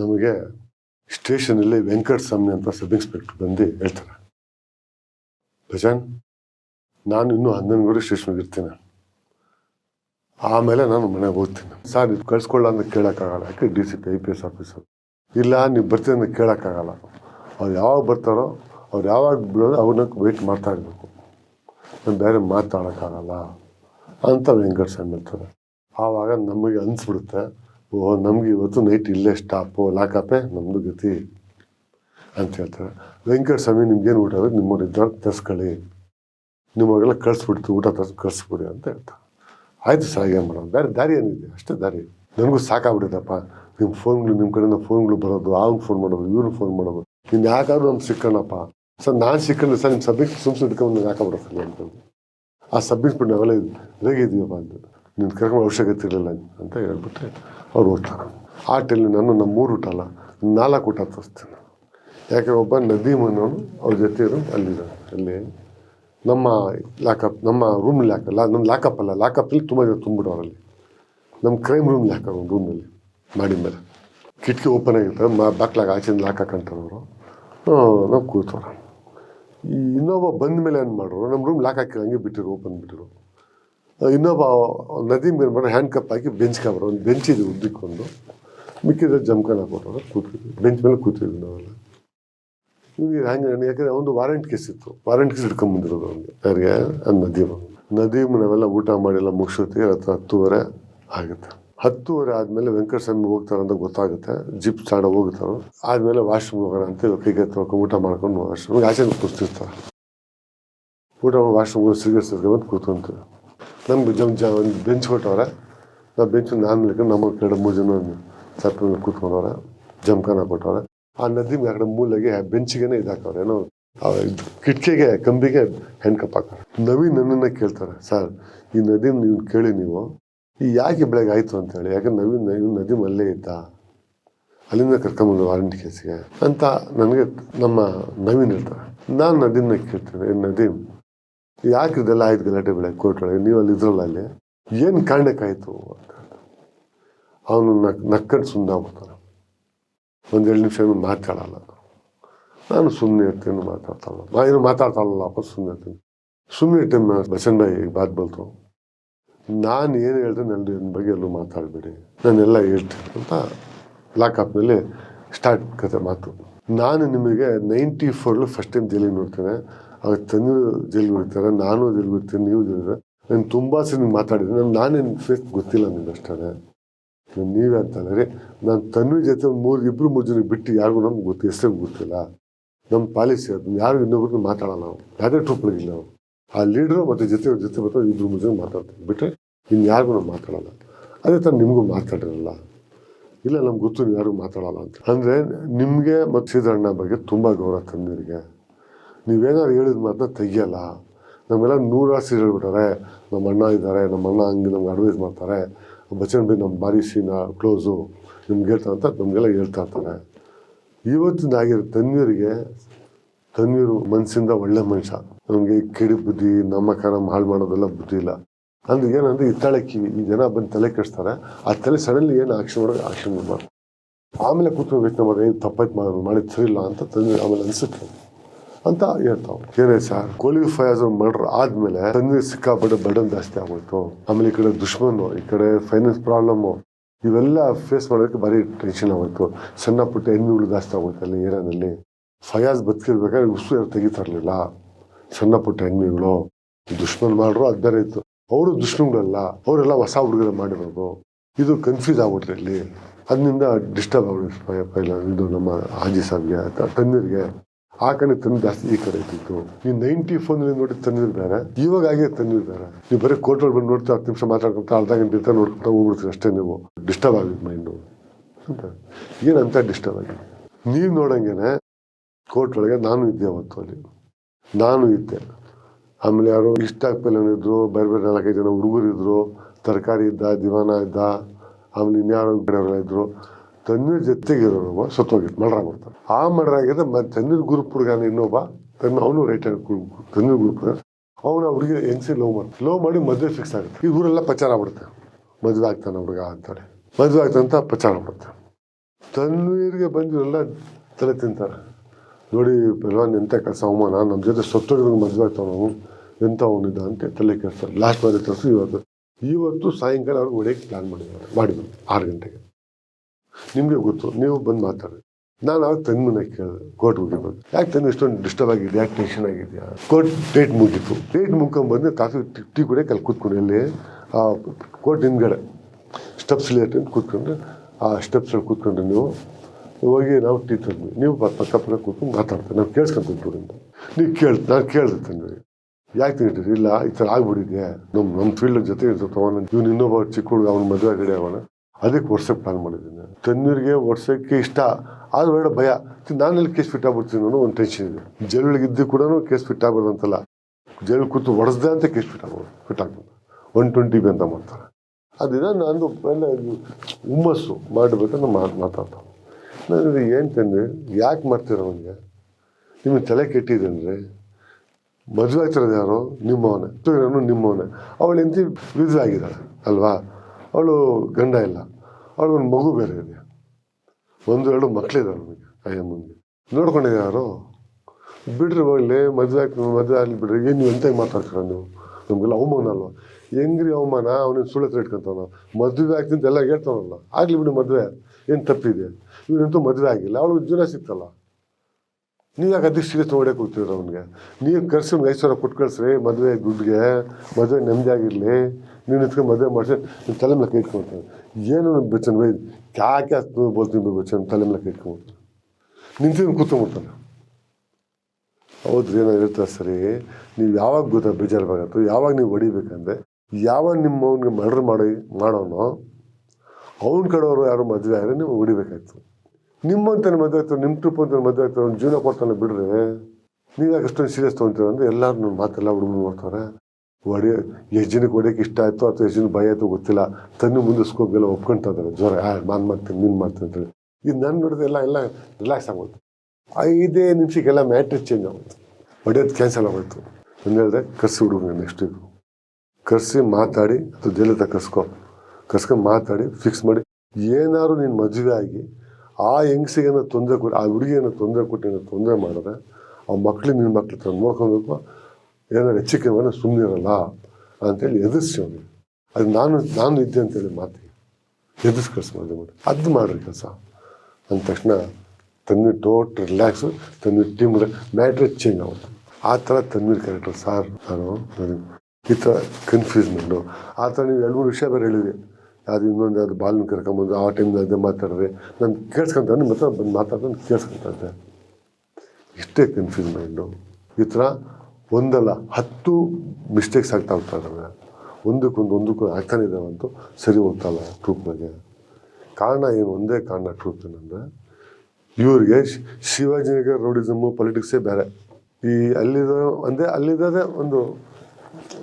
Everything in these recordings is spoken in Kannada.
ನಮಗೆ ಸ್ಟೇಷನಲ್ಲಿ ವೆಂಕಟ ಸ್ವಾಮಿ ಅಂತ ಸಬ್ ಇನ್ಸ್ಪೆಕ್ಟರ್ ಬಂದು ಹೇಳ್ತಾರೆ. ಭಜನ್, ನಾನು ಇನ್ನೂ ಹನ್ನೊಂದು ಗಂಟೆ ಸ್ಟೇಷನ್ಗೆ ಇರ್ತೀನಿ. ಆಮೇಲೆ ನಾನು ಮನೆಗೆ ಹೋಗ್ತೀನಿ. ಸರ್ ನೀವು ಕಳ್ಸ್ಕೊಳ್ಳ ಅಂತ ಕೇಳೋಕ್ಕಾಗಲ್ಲ. ಯಾಕೆ D C P, I P S officer? ಇಲ್ಲ, ನೀವು ಬರ್ತೀನಿ ಅಂತ ಕೇಳೋಕ್ಕಾಗಲ್ಲ. ಅವ್ರು ಯಾವಾಗ ಬರ್ತಾರೋ, ಅವ್ರು ಯಾವಾಗ ಬಿಡೋದು ಅವ್ರನ್ನ ವೆಯ್ಟ್ ಮಾಡ್ತಾ ಇರಬೇಕು. ನಾನು ಬೇರೆ ಮಾತಾಡೋಕ್ಕಾಗಲ್ಲ ಅಂತ ವೆಂಕಟ ಸ್ವಾಮಿ ಹೇಳ್ತಾರೆ. ಆವಾಗ ನಮಗೆ ಅನಿಸ್ಬಿಡುತ್ತೆ. ಓ, ನಮ್ಗೆ ಇವತ್ತು ನೈಟ್ ಇಲ್ಲೇ ಸ್ಟಾಪು ಲಾಕಪ್ಪೆ ನಮ್ಮದು ಗತಿ ಅಂತ ಹೇಳ್ತಾರೆ. ವೆಂಕಟ ಸ್ವಾಮಿ ನಿಮ್ಗೇನು ಊಟ ಬೇಕು? ನಿಮ್ಮವ್ರು ಇದ್ದಾರೆ, ತರಿಸ್ಕೊಳ್ಳಿ. ನಿಮಗೆಲ್ಲ ಕಳಿಸ್ಬಿಡ್ತು ಊಟ ತರ್ಸ್, ಕಳಿಸ್ಬಿಡಿ ಅಂತ ಹೇಳ್ತಾರೆ. ಆಯಿತು ಸರ್ ಏನು ಮಾಡೋಣ ಬೇರೆ ದಾರಿ ಏನಿದೆ? ಅಷ್ಟೇ ದಾರಿ. ನನಗೂ ಸಾಕಾಗ್ಬಿಟ್ಟಿದ್ದಪ್ಪ ನಿಮ್ಮ ಫೋನ್ಗಳು ನಿಮ್ಮ ಕಡೆಯಿಂದ ಫೋನ್ಗಳು ಬರೋದು ಅವ್ನಿಗೆ ಫೋನ್ ಮಾಡೋದು ಇವ್ರಿಗೆ ಫೋನ್ ಮಾಡೋದು. ನಿಮ್ಮ ಯಾಕಾದ್ರೂ ನಮ್ಗೆ ಸಿಕ್ಕಣಪ್ಪ. ಸರ್, ನಾನು ಸಿಕ್ಕಂದ್ರೆ ಸರ್ ನಿಮ್ಮ ಸುಮ್ ಸುಮ್ಮನೆ ಇಟ್ಕೊಂಡು ನಂಗೆ ಹಾಕಬಿಡುತ್ತಲ್ಲ ಅಂತಂದು ಆ ಸಬ್ಮಿಟ್ ಬಿಟ್ಟು ನಾವೆಲ್ಲ ರೇಗಿದ್ದೀವಪ್ಪ ಅಂತ. ನಿನ್ನ ಕರ್ಕೊಂಡು ಅವಶ್ಯಕತೆ ಇರಲಿಲ್ಲ ಅಂತ ಹೇಳ್ಬಿಟ್ರೆ ಅವ್ರು ಹೋಗ್ತಾರೆ ಆ ನಾನು ನಮ್ಮ ಮೂರು ಊಟ ಅಲ್ಲ, ನಾಲ್ಕು ಊಟ ತರಿಸ್ತೀನಿ. ಯಾಕೆ ಒಬ್ಬ ನದಿ ಅನ್ನೋನು ಅವ್ರ ಜೊತೆ ಇರೋ ಅಲ್ಲಿದ್ದಾನೆ ಅಲ್ಲಿ ನಮ್ಮ ಲ್ಯಾಕಪ್, ನಮ್ಮ ರೂಮ್ ಲ್ಯಾಕ್, ಲಾ, ನಮ್ಮ ಲ್ಯಾಕಪ್ ಅಲ್ಲ ಲ್ಯಾಕಪ್ಪಲ್ಲಿ ತುಂಬ ಜನ ತುಂಬಿಡೋರಲ್ಲಿ. ನಮ್ಮ ಕ್ರೈಮ್ ರೂಮ್ ಲ್ಯಾಕ್, ಒಂದು ರೂಮಲ್ಲಿ ಮಾಡಿ ಮೇಲೆ. ಕಿಟಕಿ ಓಪನ್ ಆಗಿರ್ತಾರೆ ಮಾ ಬಾಕ್ಲಾಗ ಆಚೆಯಿಂದ ಲಾಕ್ ಹಾಕೊಂತಾರೆ ಅವರು. ನಾವು ಕೂತವ್ರ ಈ ಇನ್ನೊಬ್ಬ ಬಂದ ಮೇಲೆ ಏನು ಮಾಡೋರು, ನಮ್ಮ ರೂಮ್ ಲ್ಯಾಕ್ ಹಾಕಿ ಹಂಗೆ ಬಿಟ್ಟಿರು ಓಪನ್ ಬಿಟ್ಟಿರು. ಇನ್ನೊಬ್ಬ ನದಿ ಮೇಲೆ ಬಂದು ಹ್ಯಾಂಡ್ ಕಪ್ ಹಾಕಿ ಬೆಂಚ್ ಕವರ್ ಒಂದು ಬೆಂಚ್ ಇದೆ ಉದ್ದಿಕೊಂಡು. ಮಿಕ್ಕಿದ್ರೆ ಜಮ್ಕನ್ ಹಾಕೊಟ್ಟವ್ರು ಕೂತಿದ್ವಿ ಬೆಂಚ್ ಮೇಲೆ ಕೂತಿದ್ವಿ ನಾವೆಲ್ಲ ಇವ್ನಿಗೆ ಹ್ಯಾಂಗೆ ಯಾಕಂದ್ರೆ ಒಂದು ವಾರಂಟ್ ಕೇಸ್ ಇತ್ತು. ವಾರಂಟ್ ಕೇಸ್ ಇಟ್ಕೊಂಡ್ಬಂದಿರೋದು ಅವ್ನಿಗೆ. ಯಾರಿಗೆ? ಅದು ನದೀಮ್ ನದಿ ನಾವೆಲ್ಲ ಊಟ ಮಾಡಿಲ್ಲ, ಮುಗಿಸೋತ್ತಿಗೆ ಹತ್ರ ಹತ್ತುವರೆ ಆಗುತ್ತೆ. ಹತ್ತುವರೆ ಆದಮೇಲೆ ವೆಂಕಟ ಸ್ವಾಮಿ ಹೋಗ್ತಾರೆ ಅಂತ ಗೊತ್ತಾಗುತ್ತೆ. ಜಿಪ್ ಸ್ಟಾರ್ಟ್ ಹೋಗ್ತಾರೆ ಆದಮೇಲೆ ವಾಶ್ರೂಮ್ ಹೋಗೋಣ ಅಂತ ಕೈಗೆ ತೊಳ್ಕೊಂಡು ಊಟ ಮಾಡ್ಕೊಂಡು ವಾಶ್ರೂಮ್ಗೆ ಆಚೆ ಕೂತಿರ್ತಾರೆ. ಊಟ ವಾಶ್ರೂಮ್ ಸಿಗರೇಟ್ ಸಿಗ್ಕೊಂಡು ಕೂತ್ಕೊಂತೀವಿ. ನಮ್ಗೆ ಜಮ್ ಜ ಒಂದು ಬೆಂಚ್ ಕೊಟ್ಟವ್ರೆ. ನಾವು ಬೆಂಚ್ ನಾನು ನಮ್ಮ ಕಡೆ ಮೂರು ಜನ ಮೇಲೆ ಕೂತ್ಕೊಂಡವ್ರೆ. ಜಮ್ಖಾನ ಕೊಟ್ಟವ್ರೆ. ಆ ನದಿ ಆ ಕಡೆ ಮೂಲೆಗೆ ಬೆಂಚಿಗೆನೆ ಇದಾಕವ್ರೆ. ಏನೋ ಕಿಟಕಿಗೆ, ಕಂಬಿಗೆ ಹೆಣ್ ಕಪ್ ಹಾಕ್ತಾರೆ ನವೀನ್ ನನ್ನನ್ನು ಕೇಳ್ತಾರೆ, ಸರ್, ಈ ನದಿ ನೀವು ಕೇಳಿ ನೀವು, ಈ ಯಾಕೆ ಬೆಳಗ್ಗೆ ಆಯಿತು ಅಂತೇಳಿ. ಯಾಕಂದ್ರೆ ನವೀನ್ ನವೀನ್ ನದಿ ಅಲ್ಲೇ ಇದ್ದ. ಅಲ್ಲಿಂದ ಕರ್ಕೊಂಬಂದು ವಾರಂಟಿ ಕೇಸಿಗೆ ಅಂತ ನನಗೆ ನಮ್ಮ ನವೀನ್ ಹೇಳ್ತಾರೆ. ನಾನು ನದಿನ ಕೇಳ್ತೇನೆ, "ಏ ನದೀಮ್ ಯಾಕೆ ಇದೆಲ್ಲ ಆಯ್ತು ಗಲಾಟೆ ಬೆಳೆ ಕೋರ್ಟ್ ಒಳಗೆ. ನೀವು ಅಲ್ಲಿ ಇದ್ರಲ್ಲ ಅಲ್ಲಿ. ಏನು ಕಾರಣಕ್ಕಾಯ್ತು ಅಂತ ಅವನು ನಕ್ ನಕ್ಕಂಡು ಸುಮ್ಮನೆ ಆಗ್ಬಿಡ್ತಾನೆ ಒಂದು ಎರಡು ನಿಮಿಷ ಏನು ಮಾತಾಡಲ್ಲ ನಾನು ಸುಮ್ಮನೆ ಇರ್ತೀನಿ ಮಾತಾಡ್ತಾಳ ನಾ ಮಾತಾಡ್ತಾಳಲ್ಲ ವಾಪಸ್ ಸುಮ್ಮನೆ ಇರ್ತೀನಿ. ಸುಮ್ಮನೆ ಬಸನ್ ಬಾಯಿ ಬಾತ್ ಬಂತು. ನಾನು ಏನು ಹೇಳಿದ್ರೆ ನನ್ನ ಬಗ್ಗೆ ಎಲ್ಲೂ ಮಾತಾಡಬೇಡಿ. ನಾನೆಲ್ಲ ಹೇಳ್ತೀನಿ ಅಂತ ಲಾಕಪ್ನಲ್ಲಿ ಸ್ಟಾರ್ಟ್ ಕತೆ ಮಾತು. ನಾನು ನಿಮಗೆ ನೈಂಟಿ ಫೋರ್ಲು ಫಸ್ಟ್ ಟೈಮ್ ಜೈಲಿಗೆ ನೋಡ್ತೇನೆ. ಆಗ ತಂದು ಜೈಲಿಗೆ ಬಿಡ್ತಾರೆ ನಾನು ಜೈಲಿಗೆ ಬಿಡ್ತೀನಿ ನೀವು ನಾನು ತುಂಬ ಸರಿ ಮಾತಾಡಿದೆ ನಾನು, ನಾನೇನು ಫೇಸ್ ಗೊತ್ತಿಲ್ಲ ನಿಮ್ಗೆ ಅಷ್ಟೇ ನೀವೇ ಅಂತಂದರೆ ನಾನು ತನ್ವಿ ಜೊತೆ ಒಂದು ಮೂರು ಇಬ್ಬರು ಮೂರು ಜನಕ್ಕೆ ಬಿಟ್ಟು ಯಾರಿಗೂ ನಮ್ಗೆ ಗೊತ್ತು, ಹೆಸರು ಗೊತ್ತಿಲ್ಲ. ನಮ್ಮ ಪಾಲಿಸಿ ಅದು. ಯಾರು ಇನ್ನೊಬ್ರಿಗೆ ಮಾತಾಡಲ್ಲ ನಾವು. ಯಾವುದೇ ಟ್ರೂಪ್ಗಳಿಲ್ಲ ನಾವು. ಆ ಲೀಡ್ರು ಮತ್ತು ಜೊತೆ ಜೊತೆ ಬರ್ತಾರೆ ಇಬ್ಬರು ಮೂರು ಜನ ಮಾತಾಡ್ತೀವಿ ಬಿಟ್ಟರೆ ಇನ್ನು ಯಾರಿಗೂ ನಾವು ಮಾತಾಡೋಲ್ಲ. ಅದೇ ಥರ ನಿಮಗೂ ಮಾತಾಡಿರಲ್ಲ. ಇಲ್ಲ, ನಮ್ಗೆ ಗೊತ್ತು ಯಾರಿಗೂ ಮಾತಾಡೋಲ್ಲ ಅಂತ. ಅಂದರೆ ನಿಮಗೆ ಮತ್ತು ಸಿದ್ದರಣ್ಣ ಬಗ್ಗೆ ತುಂಬ ಗೌರವ ತಂದಿರಿಗೆ ನೀವೇನಾದ್ರು ಹೇಳಿದ ಮಾತನ್ನ ತೆಗಿಯಲ್ಲ. ನಮ್ಮೆಲ್ಲ ನೂರಾರು ಸೀರೆ ಹೇಳ್ಬಿಟ್ಟಾರೆ. ನಮ್ಮ ಅಣ್ಣ ಇದ್ದಾರೆ, ನಮ್ಮ ಅಣ್ಣ ಹಂಗೆ ನಮ್ಗೆ ಅಡ್ವೈಸ್ ಮಾಡ್ತಾರೆ. ಬಚ್ಚನ್ ಬಿ ನಮ್ಮ ಭಾರಿ ಸೀನ ಕ್ಲೋಸು ನಿಮ್ಗೆ ಹೇಳ್ತಾರೆ ಅಂತ ನಮಗೆಲ್ಲ ಹೇಳ್ತಾ ಇರ್ತಾರೆ. ಇವತ್ತಿನ ಆಗಿರೋ ತನ್ವೀರಿಗೆ ತನ್ವೀರು ಮನಸ್ಸಿಂದ ಒಳ್ಳೆ ಮನುಷ್ಯ. ನಮಗೆ ಕಿಡಿ ಬುದ್ಧಿ ನಮ್ಮ ನಮ್ಮ ಹಾಳು ಮಾಡೋದೆಲ್ಲ ಬುದ್ಧಿ ಇಲ್ಲ. ಅಂದ್ರೆ ಏನಂದ್ರೆ ಈ ತಳಕಿ ಈ ಜನ ಬಂದು ತಲೆ ಕೆಡಿಸ್ತಾರೆ. ಆ ತಲೆ ಸಡನ್ಲಿ ಏನು ಆಕ್ಷನ್ ಮಾಡೋದು, ಆಕ್ಷನ್ ಮಾಡಬಾರ್ದು. ಆಮೇಲೆ ಕೂತ್ಕೊಂಡು ಯೋಚನೆ ಮಾಡೋದು ಏನು ತಪ್ಪಾಯ್ತು ಮಾಡೋದು ಮಾಡಿದ್ದು ಸರಿ ಅಂತ ತಂದು ಆಮೇಲೆ ಅನ್ಸುತ್ತೆ. ಅಂತ ಹೇಳ್ತಾವ್ ಏನೇ ಸರ್ ಕೋಲಿ ಫಯಾಜ್ ಮರ್ಡರ್ ಆದ್ಮೇಲೆ ತಂದೆ ಸಿಕ್ಕಾಪಟ್ಟೆ ಬರ್ಡನ್ ಜಾಸ್ತಿ ಆಗೋಯ್ತು ಆಮೇಲೆ ಈ ಕಡೆ ದುಶ್ಮನ್ ಈ ಕಡೆ ಫೈನಾನ್ಸ್ ಪ್ರಾಬ್ಲಮ್ಮು ಇವೆಲ್ಲ ಫೇಸ್ ಮಾಡೋದಕ್ಕೆ ಭಾರಿ ಟೆನ್ಷನ್ ಆಗೋಯ್ತು ಸಣ್ಣ ಪುಟ್ಟ ಎಣ್ಣೆಗಳು ಜಾಸ್ತಿ ಆಗೋಯ್ತು ಅಲ್ಲಿ ಏರಿಯಾದಲ್ಲಿ. ಫಯಾಜ್ ಬದುಕಿರ್ಬೇಕಾದ್ರೆ ಉಸು ಯಾರು ತೆಗಿತಾ ಇರಲಿಲ್ಲ ಸಣ್ಣ ಪುಟ್ಟ ಎಣ್ಣೆಗಳು ದುಶ್ಮನ್ ಮಾಡ್ರು ಅದು ಬೇರೆ ಇತ್ತು. ಅವರು ದುಶ್ಮನ್ಗಳಲ್ಲ, ಅವರೆಲ್ಲ ಹೊಸ ಹುಡುಗರ ಮಾಡಿರೋದು. ಇದು ಕನ್ಫ್ಯೂಸ್ ಆಗ್ಬಿಟ್ರಿ ಇಲ್ಲಿ. ಅದರಿಂದ ಡಿಸ್ಟರ್ಬ್ ಆಗ್ಬಿಟ್ಟು ಇದು ನಮ್ಮ ಹಾಜಿ ಸಾಬ್ಗೆ ತಣ್ಣೀರಿಗೆ. ಆ ಕಡೆ ತಂದು ಜಾಸ್ತಿ ಈ ಕಡೆ ಇದ್ದಿತ್ತು ಈ ನೈಂಟಿ ಫೋನಲ್ಲಿ ನೋಡಿ ತಣ್ಣೀರು ಬೇರೆ. ಇವಾಗ ಆಗಿ ತಣ್ಣೀರು ಬೇರೆ. ನೀವು ಬರೀ ಕೋರ್ಟ್ ಒಳಗೆ ಬಂದು ನೋಡ್ತಾ ಹತ್ತು ನಿಮಿಷ ಮಾತಾಡ್ಕೊಂತ ಅರ್ಧ ಗಂಟೆ ಇರ್ತಾ ನೋಡ್ಕೊತಾ ಹೋಗ್ಬಿಡ್ತೀರಿ ಅಷ್ಟೇ ನೀವು. ಡಿಸ್ಟರ್ಬ್ ಆಗಿದೆ ಮೈಂಡು ಅಂತ. ಏನಂತ ಡಿಸ್ಟರ್ಬ್ ಆಗಿದೆ? ನೀವು ನೋಡಂಗೆನೆ ಕೋರ್ಟ್ ಒಳಗೆ ನಾನು ಇದ್ದೆ ಅವತ್ತು ಅಲ್ಲಿ. ನಾನು ಇದ್ದೆ. ಆಮೇಲೆ ಯಾರೋ ಇಷ್ಟ ಇದ್ರು, ಬೇರೆ ಬೇರೆ ನಾಲ್ಕೈದು ಜನ ಹುಡುಗರು ಇದ್ರು, ತರಕಾರಿ ಇದ್ದ, ದಿವಾನ ಇದ್ದ, ಆಮೇಲೆ ಇನ್ಯಾರೋ ಬೇರೆಯವ್ರು ಇದ್ರು. ತಣ್ಣೀರ್ ಜೊತೆಗೆ ಇರೋರು ಸತ್ತೋಗಿತ್ತು ಮರ್ಡರ್ ಆಗ್ಬಿಡ್ತಾರೆ ಆ ಮಡ್ರ ಆಗಿದ್ರೆ ಮತ್ತೆ ತಣ್ಣೀರ್ ಗ್ರೂಪ್ ಹುಡುಗನ ಇನ್ನೊಬ್ಬ, ತನ್ನ ಅವನು ರೈಟ್ ತಣ್ಣೀರ್ ಗ್ರೂಪ್ ಅವನು ಹುಡುಗಿ ಹೆಂಗಸಿ ಲವ್ ಮಾಡ್ತಾನೆ ಲವ್ ಮಾಡಿ ಮದುವೆ ಫಿಕ್ಸ್ ಆಗುತ್ತೆ. ಈ ಊರೆಲ್ಲ ಪ್ರಚಾರ ಆಗ್ಬಿಡುತ್ತೆ ಮದುವೆ ಆಗ್ತಾನೆ ಹುಡುಗ ಅಂತಾರೆ ಮದುವೆ ಆಗ್ತಂತ ಪ್ರಚಾರ ಆಗ್ಬಿಡುತ್ತೆ ತಣ್ಣೀರ್ಗೆ ಬಂದಿರಲ್ಲ ತಲೆ ತಿಂತಾರೆ. ನೋಡಿ ಪೆಲ್ವಾನ್ ಎಂಥ ಕೆಲಸ, ಅವಮಾನ ನಮ್ಮ ಜೊತೆ ಸತ್ತೋಗಿರೋ ಮದುವೆ ಆಗ್ತಾವನು ಎಂಥ ಅವನಿದ ಅಂತ ತಲೆ ಕೇಳ್ತಾರೆ ಲಾಸ್ಟ್ ಬಾರಿ ತರಿಸು ಇವತ್ತು. ಇವತ್ತು ಸಾಯಂಕಾಲ ಅವ್ರಿಗೆ ಹೊಡೆಯಕ್ಕೆ ಪ್ಲ್ಯಾನ್ ಮಾಡಿದ್ದಾರೆ. ಮಾಡಿದ್ರು ಆರು ಗಂಟೆಗೆ. ನಿಮಗೆ ಗೊತ್ತು, ನೀವು ಬಂದು ಮಾತಾಡಿ ನಾನು ಅವಾಗ ಮನೆ ಕೇಳಿದೆ, ಕೋರ್ಟ್ ಹೋಗಿದ್ದು ಯಾಕೆ ತನ್ನ ಇಷ್ಟೊಂದು ಡಿಸ್ಟರ್ಬ್ ಆಗಿದೆ ಯಾಕೆ ಟೆನ್ಷನ್ ಆಗಿದೆಯಾ? ಕೋರ್ಟ್ ಡೇಟ್ ಮುಗಿತು. ಡೇಟ್ ಮುಗ್ಕೊಂಬಂದು ಕಾಫಿ, ಟೀ- ಕೂಡ ಅಲ್ಲಿ ಕೂತ್ಕೊಂಡು ಇಲ್ಲಿ, ಆ, ಕೋರ್ಟ್ ಹಿಂದ್ಗಡೆ ಸ್ಟೆಪ್ಸ್ ಅಂತ ಕೂತ್ಕೊಂಡು, ಆ ಸ್ಟೆಪ್ಸಲ್ಲಿ ಕೂತ್ಕೊಂಡ್ರೆ ನೀವು ಹೋಗಿ ನಾವು ಟೀ ತಂದ್ವಿ ನೀವು ಪಕ್ಕ ಪಕ್ಕ ಕೂತ್ಕೊಂಡು ಮಾತಾಡ್ತೀವಿ ನಾವು ಕೇಳಿಸ್ಕೊಂತೀವಿ ಅಂತ. ನೀವು ಕೇಳಿ ನಾನು ಕೇಳಿದೆ ತಂದ್ವಿ ಯಾಕೆ ತಿಂತೀರಿ ಇಲ್ಲ, ಈ ಥರ ಆಗ್ಬಿಟ್ಟಿದೆ ನಮ್ಮ ನಮ್ಮ ಫೀಲ್ಡ್ ಜೊತೆ ಇರ್ತವೆ ಅವನು ಇವ್ನು ಇನ್ನೊಬ್ಬ ಚಿಕ್ಕ ಹುಡುಗ ಅವ್ನ ಮದುವೆ ಕಡೆ ಅವನ. ಅದಕ್ಕೆ ವರ್ಷಕ್ಕೆ ಪ್ಲಾನ್ ಮಾಡಿದ್ದೀನಿ. ತನ್ನೂರಿಗೆ ವರ್ಷಕ್ಕೆ ಇಷ್ಟ, ಆದ್ರೆ ಬೇಡ ಭಯ. ನಾನೆಲ್ಲಿ ಕೇಸ್ ಫಿಟ್ ಆಗ್ಬಿಡ್ತೀನಿ ಅನ್ನೋ ಒಂದು ಟೆನ್ಷನ್ ಇದೆ. ಜೈಲೊಳಗಿದ್ದು ಕೂಡ ಕೇಸ್ ಫಿಟ್ ಆಗ್ಬೋದು ಅಂತಲ್ಲ ಜೈಲು ಕೂತು ಹೊಡೆಸ್ದೆ ಅಂತ ಕೇಸ್ ಫಿಟ್ ಆಗ್ಬೋದು ಫಿಟ್ ಆಗ್ಬೋದು. ಒನ್ ಟ್ವೆಂಟಿ ಬಿ ಅಂತ ಮಾಡ್ತಾರೆ ಅದಿನ ನಾನು ಎಲ್ಲ ಹುಮ್ಮಸ್ಸು ಮಾಡಬೇಕಂತ ಮಾತು ಮಾತಾಡ್ತಾವೆ ನಾನು ಏನು ತಂದೆ, ಯಾಕೆ ಮಾಡ್ತೀರ ಅವನಿಗೆ ನಿಮಗೆ ತಲೆ ಕೆಟ್ಟಿದೆ ಅಂದರೆ ಮದುವೆ ಆಗ್ತಿರೋದು ಯಾರು? ನಿಮ್ಮವನೇ. ನಾನು ನಿಮ್ಮವನೇ. ಅವಳು ಎಂತಿ ವಿಧವೆ ಆಗಿದ್ದಾಳೆ ಅಲ್ವಾ? ಅವಳು ಗಂಡ ಇಲ್ಲ. ಅವಳು ಒಂದು ಮಗು ಬೇರೆ ಇದೆ. ಒಂದು, ಎರಡು ಮಕ್ಕಳಿದ್ದಾರೆ ಅವನಿಗೆ ಅಯ್ಯಮ್ಮನಿಗೆ ನೋಡ್ಕೊಂಡಿದ್ದೆ ಯಾರು? ಬಿಡ್ರಿ ಹೋಗ್ಲಿ ಮದುವೆ ಆಗಿ, ಮದುವೆ ಆಗಲಿ ಬಿಡ್ರಿ. ಏನು ನೀವು ಎಂತಾಗಿ ಮಾತಾಡ್ತೀರ ನೀವು? ನಮಗೆಲ್ಲ ಅವಮಾನ ಅಲ್ವಾ? ಹೆಂಗ್ರಿ ಅವಮಾನ? ಅವನಿಗೆ ಸುಳ್ಳು ಹತ್ರ ಇಟ್ಕೊಂತಾನ ಮದುವೆ ಆಗ್ತಿಂತ ಎಲ್ಲ ಹೇಳ್ತಾನಲ್ಲ. ಆಗಲಿ ಬಿಡಿ ಮದುವೆ. ಏನು ತಪ್ಪಿದೆ? ಇವನಂತೂ ಮದುವೆ ಆಗಿಲ್ಲ. ಅವಳು ಜೀವನ ಸಿಕ್ತಲ್ಲ. ನೀವು ಯಾಕೆ ಅದಕ್ಕೆ ಸೀರಿಯಸ್ ತೊಗೊಳಕ್ಕೆ ಅವನಿಗೆ? ನೀವು ಕರ್ಸಿ ಐದು ಸಾವಿರ ಕೊಟ್ಟು ಕಳಿಸ್ರಿ, ಮದುವೆ ದುಡ್ಡಿಗೆ ಮದುವೆ ನೆಮ್ಮದಿ ಆಗಿರಲಿ ನೀವು ಇಟ್ಕೊಂಡು ಮದುವೆ ಮಾಡಿಸಿ ನಿಮ್ಮ ತಲೆ ಮೇಲೆ ಕೈ ಇಟ್ಕೊಳ್ತಾರೆ ಏನು ಬೆಚ್ಚನ ಬೈ ಯಾಕೆ ಅಷ್ಟು ಬೋಲ್ತೀನಿ ಬೆಚ್ಚನ್, ತಲೆ ಮೇಲೆ ನಿಮ್ಮ ಕೂತು ಕೂತ್ಕೊಂಡ್ಬಿಡ್ತಾನೆ ಹೌದ್ರಿ, ಏನೋ ಹೇಳ್ತಾರೆ ಸರಿ, ನೀವು ಯಾವಾಗ ಗೊತ್ತಾ ಬೇಜಾರಾಗತ್ತು ಯಾವಾಗ ನೀವು ಹೊಡಿಬೇಕಂದ್ರೆ, ಯಾವಾಗ ನಿಮ್ಮ ಅವ್ನಿಗೆ ಮರ್ಡರ್ ಮಾಡಿ, ಮಾಡೋನೋ, ಅವ್ನ ಕಡೆಯವರು ಯಾರು ಮದುವೆ ಆದರೆ ನೀವು ಹೊಡಿಬೇಕಾಯ್ತು. ನಿಮ್ಮಂತನೇ ಮದುವೆ ಆಗ್ತಾರೆ ನಿಮ್ಮ ಟ್ರಿಪ್ ಅಂತ ಮದುವೆ ಆಗ್ತಾರೆ ಅವ್ನು ಜೀವನ ಕೊಡ್ತಾನೆ ಬಿಡ್ರಿ. ನೀವು ಯಾಕೆ ಅಷ್ಟೊಂದು ಸೀರಿಯಸ್ ತೊಗೊಂತೀರ ಅಂದರೆ ಎಲ್ಲರೂ ನನ್ನ ಮಾತೆಲ್ಲ ಹುಡುಗರು ನೋಡ್ತಾರೆ. ಹೊಡಿ ಎಷ್ಟು ಜನಕ್ಕೆ ಹೊಡಿಯೋಕೆ ಇಷ್ಟ ಆಯಿತು ಅಥವಾ ಎಷ್ಟು ಭಯ ಆಯಿತು ಗೊತ್ತಿಲ್ಲ. ತನ್ನ ಮುಂದೆ ಸ್ಕೋಪ್ಗೆಲ್ಲ ಒಪ್ಕೊಂತ ಇದ್ದಾರೆ. ಜ್ವರ ನಾನು ಮಾಡ್ತೀನಿ, ನೀನು ಮಾಡ್ತೀನಿ ಅಂತೇಳಿ ಇದು ನಾನು ನೋಡಿದ್ರೆ ಎಲ್ಲ ರಿಲ್ಯಾಕ್ಸ್ ಆಗೋಯ್ತು. ಐದೇ ನಿಮಿಷಕ್ಕೆಲ್ಲ ಮ್ಯಾಟ್ರಿಕ್ ಚೇಂಜ್ ಆಗೋಯ್ತು. ಹೊಡೆಯೋದು ಕ್ಯಾನ್ಸಲ್ ಆಗೋಯ್ತು. ನಾನು ಹೇಳಿದೆ, ಕರ್ಸಿ ಹುಡುಗ ನೆಕ್ಸ್ಟ್ ಇದು ಕರೆಸಿ ಮಾತಾಡಿ ಅಥವಾ ಜೈಲ ಕರ್ಸ್ಕೊ. ಕರ್ಸ್ಕೊ, ಮಾತಾಡಿ ಫಿಕ್ಸ್ ಮಾಡಿ. ಏನಾದ್ರು ನೀನು ಮದುವೆ ಆಗಿ, ಆ ಹೆಂಗಸಿಗೇನೋ ತೊಂದರೆ ಕೊಟ್ಟು ಆ ಹುಡುಗಿಯನ್ನು ತೊಂದರೆ ಕೊಟ್ಟು ಏನೋ ತೊಂದರೆ ಮಾಡಿದ್ರೆ, ಆ ಮಕ್ಳಿಗೆ ನಿನ್ನ ಮಕ್ಳು ತಂದು ನೋಡ್ಕೊಬೇಕು ಏನಾರು ಹೆಚ್ಚಿಗೆ ಸುಮ್ಮನಿರಲ್ಲ ಅಂತೇಳಿ ಎದುರಿಸಿ ಅವನಿಗೆ ಅದು ನಾನು ನಾನು ಇದ್ದೆ ಅಂತೇಳಿ ಮಾತಿಗೆ ಎದುರಿಸಿ ಕೆಲಸ ಮಾಡಿದೆ ಮಾಡಿ ಅದು ಮಾಡ್ರಿ ಕೆಲಸ. ಅಂದ ತಕ್ಷಣ Tanveer ಟೋಟ್ relax Tanveer team matter change ಆಗುತ್ತೆ ಆ ಥರ ತನ್ವೀರ್ ಕ್ಯಾರೆಕ್ಟರ್ ಸಾರ್ ನಾನು, ನನಗೆ ಈ ಥರ ಕನ್ಫ್ಯೂಸ್ಮೆಂಟು ಆ ಥರ ನೀವು ಎರಡು, ಮೂರು ವಿಷಯ ಬೇರೆ ಹೇಳಿದ್ರಿ. ಅದು ಇನ್ನೊಂದು, ಯಾವುದು ಬಾಲ್ನ ಕರ್ಕೊಂಬಂದು, ಆ ಟೈಮ್ನ ಅದೇ ಮಾತಾಡಿದ್ರೆ ನಾನು ಕೇಳಿಸ್ಕೊಂತಾನೆ ಮತ್ತೆ ಬಂದು ಮಾತಾಡ್ತಾನೆ ಕೇಳಿಸ್ಕೊಂತ ಇದ್ದೆ. ಇಷ್ಟೇ ಕನ್ಫ್ಯೂಸ್ ಮೈಂಡು ಈ ಥರ ಒಂದಲ್ಲ, ಹತ್ತು ಮಿಸ್ಟೇಕ್ಸ್ ಆಗ್ತಾ ಇದ್ದಾವೆ. ಒಂದಕ್ಕೊಂದು ಒಂದಕ್ಕೊಂದು ಆಗ್ತಾನೆ ಇದ್ದಾವಂತೂ ಸರಿ ಹೋಗ್ತಲ್ಲ ಟ್ರೂಪ್ ಬಗ್ಗೆ. ಕಾರಣ ಏನು? ಒಂದೇ ಕಾರಣ ಟ್ರೂಪ್ ಏನಂದರೆ, ಇವ್ರಿಗೆ ಶಿವಾಜಿನಗರ್ ರೌಡಿಸಮ್ಮು ಪೊಲಿಟಿಕ್ಸೇ ಬೇರೆ. ಈ ಅಲ್ಲಿದ ಅಂದರೆ ಅಲ್ಲಿದ್ದೇ ಒಂದು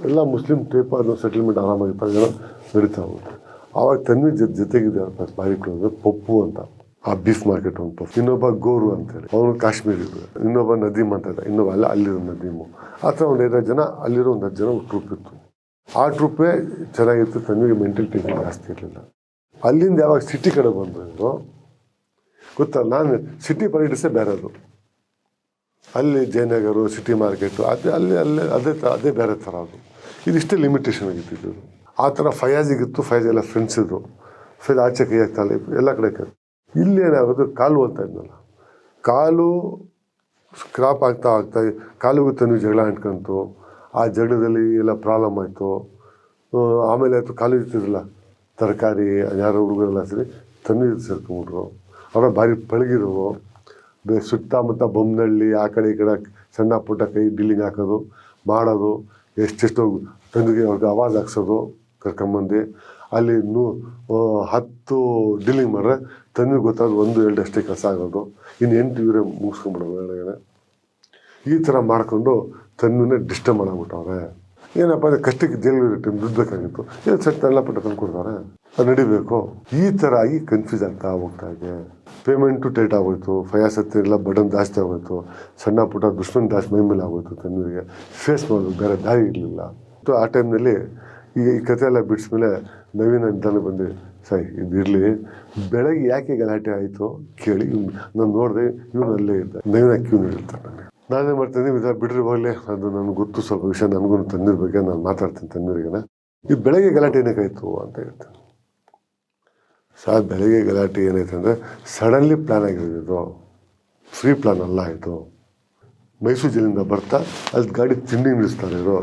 ಎಲ್ಲ ಮುಸ್ಲಿಂ ಟೈಪ್ ಅದನ್ನು ಸೆಟಲ್ಮೆಂಟ್ ಆರಾಮಾಗಿ ಏನೋ ನಡೀತಾ ಹೋಗುತ್ತೆ. ಆವಾಗ ತನ್ವಿ ಜೊತೆ ಜೊತೆಗಿದೆ ಕ್ಲೋಸ್ ಪಪ್ಪು ಅಂತ. ಆ ಬೀಫ್ ಮಾರ್ಕೆಟ್ ಒಂದು ಪಫ್ ಇನ್ನೊಬ್ಬ ಗೋರು ಅಂತೇಳಿ ಅವನು ಕಾಶ್ಮೀರಿ ಇನ್ನೊಬ್ಬ ನದೀಮ್ ಅಂತ ಇದ್ದ ಇನ್ನೊಬ್ಬ ಅಲ್ಲ, ಅಲ್ಲಿರೋ ನದೀಮು. ಆ ಥರ ಒಂದು ಐದಾರು ಜನ, ಅಲ್ಲಿರೋ ಒಂದು ಹತ್ತು ಜನ ಟ್ರೂಪ್ ಇತ್ತು. ಆ ಟ್ರೂಪೇ ಚೆನ್ನಾಗಿತ್ತು. ತಮಗೆ ಮೆಂಟಲ್ ಜಾಸ್ತಿ ಇರಲಿಲ್ಲ. ಅಲ್ಲಿಂದ ಯಾವಾಗ ಸಿಟಿ ಕಡೆ ಬಂದ್ರು ಗೊತ್ತಲ್ಲ ನಾನು ಸಿಟಿ ಪಾಲಿಟಿಕ್ಸೇ ಬೇರೆ ಅದು ಅಲ್ಲಿ ಜಯನಗರು ಸಿಟಿ ಮಾರ್ಕೆಟು ಅದೇ, ಅಲ್ಲಿ ಅಲ್ಲಿ, ಅದೇ ಥರ ಅದೇ ಬೇರೆ ಥರ ಅದು. ಇದಿಷ್ಟೇ ಲಿಮಿಟೇಷನ್ ಆಗಿತ್ತು ಇದು ಆ ಥರ ಫಯಾಜಿಗಿತ್ತು ಫಯಾಜ್ ಎಲ್ಲ ಫ್ರೆಂಡ್ಸ್ ಇದ್ದರು ಫೈಜ್ ಆಚೆ ಕೈ ಹಾಕ್ತಾಳೆ ಎಲ್ಲ ಕಡೆ ಇಲ್ಲಿ ಏನಾಗುತ್ತೆ ಕಾಲು ಅಂತ ಇದ್ನಲ್ಲ. ಕಾಲು ಸ್ಕ್ರಾಪ್ ಆಗ್ತಾ ಆಗ್ತಾ ಕಾಲಿಗೂ ತನ್ನ ಜಗಳ ಅಂಟ್ಕೊಂತು. ಆ ಜಗಳದಲ್ಲಿ ಎಲ್ಲ ಪ್ರಾಬ್ಲಮ್ ಆಯಿತು. ಆಮೇಲೆ ಆಯಿತು ಕಾಲು ಇರ್ತಿದ್ರಲ್ಲ ತರಕಾರಿ, ಯಾರೋ ಹುಡುಗರೆಲ್ಲ ಸೇರಿ ತಣ್ಣೀರು ಸೇರ್ಕೊಂಬಿಟ್ರು. ಅವರ ಭಾರಿ ಪಳಗಿರೋರು ಬೇ ಸುತ್ತಮುತ್ತ ಬೊಮ್ಮನಹಳ್ಳಿ ಆ ಕಡೆ ಈ ಕಡೆ ಸಣ್ಣ ಪುಟ್ಟ ಕೈ ಡಿಲ್ಲಿಂಗ್ ಹಾಕೋದು, ಮಾಡೋದು, ಎಷ್ಟೆಷ್ಟೋ ತಂದಿಗೆ ಅವ್ರಿಗೆ ಆವಾಜ್ ಹಾಕ್ಸೋದು ಕರ್ಕೊಂಬಂದು. ಅಲ್ಲಿ ನೂ ಹತ್ತು ಡಿಲ್ಲಿಂಗ್ ಮಾಡ್ರೆ ತನ್ನಿಗೆ ಗೊತ್ತಾದ್ರು ಒಂದು, ಎರಡು ಅಷ್ಟೇ ಕೆಲಸ ಆಗೋದು. ಇನ್ನು ಎಂಟು ಇವರೇ ಮುಗಿಸ್ಕೊಂಡ್ಬಿಡೋದು ಒಳಗಡೆ. ಈ ಥರ ಮಾಡಿಕೊಂಡು ತನ್ನೇ ಡಿಸ್ಟರ್ಬ್ ಮಾಡಾಗ್ಬಿಟ್ಟವ್ರೆ ಏನಪ್ಪ ಅಂದರೆ ಕಷ್ಟಕ್ಕೆ ಜೈಲಿಗೆ ಟೈಮ್ ದುಡ್ಡು ಬೇಕಾಗಿತ್ತು ಏನು ಸರ್ ಎಲ್ಲ ಪಟ್ಟ ತಂದು ಕೊಡ್ತಾರೆ? ಅದು ನಡಿಬೇಕು. ಈ ಥರ ಆಗಿ ಕನ್ಫ್ಯೂಸ್ ಆಗ್ತಾ ಹೋಗ್ತಾ ಇದೆ. ಪೇಮೆಂಟು ಟೈಟ್ ಆಗೋಯ್ತು. ಫಯಾಸ್ ಹತ್ತಿರ ಎಲ್ಲ ಬಡನ್ ಜಾಸ್ತಿ ಆಗೋಯ್ತು. ಸಣ್ಣ ಪುಟ್ಟ ದುಶ್ಮನ್ ಜಾಸ್ತಿ ಮೈ ಮೇಲೆ ಆಗೋಯ್ತು ತನ್ನಿಗೆ ಫೇಸ್ ಮಾಡೋದು ಬೇರೆ ದಾರಿ ಇರಲಿಲ್ಲ. ಆ ಟೈಮ್ನಲ್ಲಿ ಈಗ ಈ ಕಥೆ ಎಲ್ಲ ಬಿಡಿಸ್ಮೇಲೆ ನವೀನ ನಿಧಾನ ಬಂದೆ. ಸರಿ ಇರಲಿ ಬೆಳಗ್ಗೆ ಯಾಕೆ ಗಲಾಟೆ ಆಯಿತು ಕೇಳಿ. ನಾನು ನೋಡಿದೆ ಇವನು ಅಲ್ಲೇ ಇದ್ದ. ನವೀನ ಕ್ಯೂ ಹೇಳ್ತಾನೆ ನನಗೆ. ನಾನೇ ಮಾಡ್ತೀನಿ? ಇದು ಬಿಡ್ರಿ ಹೋಗಲಿ ಅದು ನನಗೆ ಗೊತ್ತು ಸ್ವಲ್ಪ ವಿಷಯ. ನನಗೂ ತಂದಿರ ಬಗ್ಗೆ ನಾನು ಮಾತಾಡ್ತೀನಿ ತಂದಿರಿಗೆನ. ಈ ಬೆಳಗ್ಗೆ ಗಲಾಟೆ ಏನಕ್ಕಾಯಿತು ಅಂತ ಹೇಳ್ತೀನಿ. ಸರ್, ಬೆಳಗ್ಗೆ ಗಲಾಟೆ ಏನಾಯ್ತು ಅಂದರೆ ಸಡನ್ಲಿ ಪ್ಲ್ಯಾನ್ ಆಗಿರೋದು. ಇದು ಫ್ರೀ ಪ್ಲ್ಯಾನ್ ಅಲ್ಲ ಆಯಿತು ಮೈಸೂರು ಜಿಲ್ಲೆಯಿಂದ ಬರ್ತಾ ಅಲ್ಲಿ ಗಾಡಿ ತಿಂಡಿ ನಿಲ್ಲಿಸ್ತಾರೆ ಇರೋ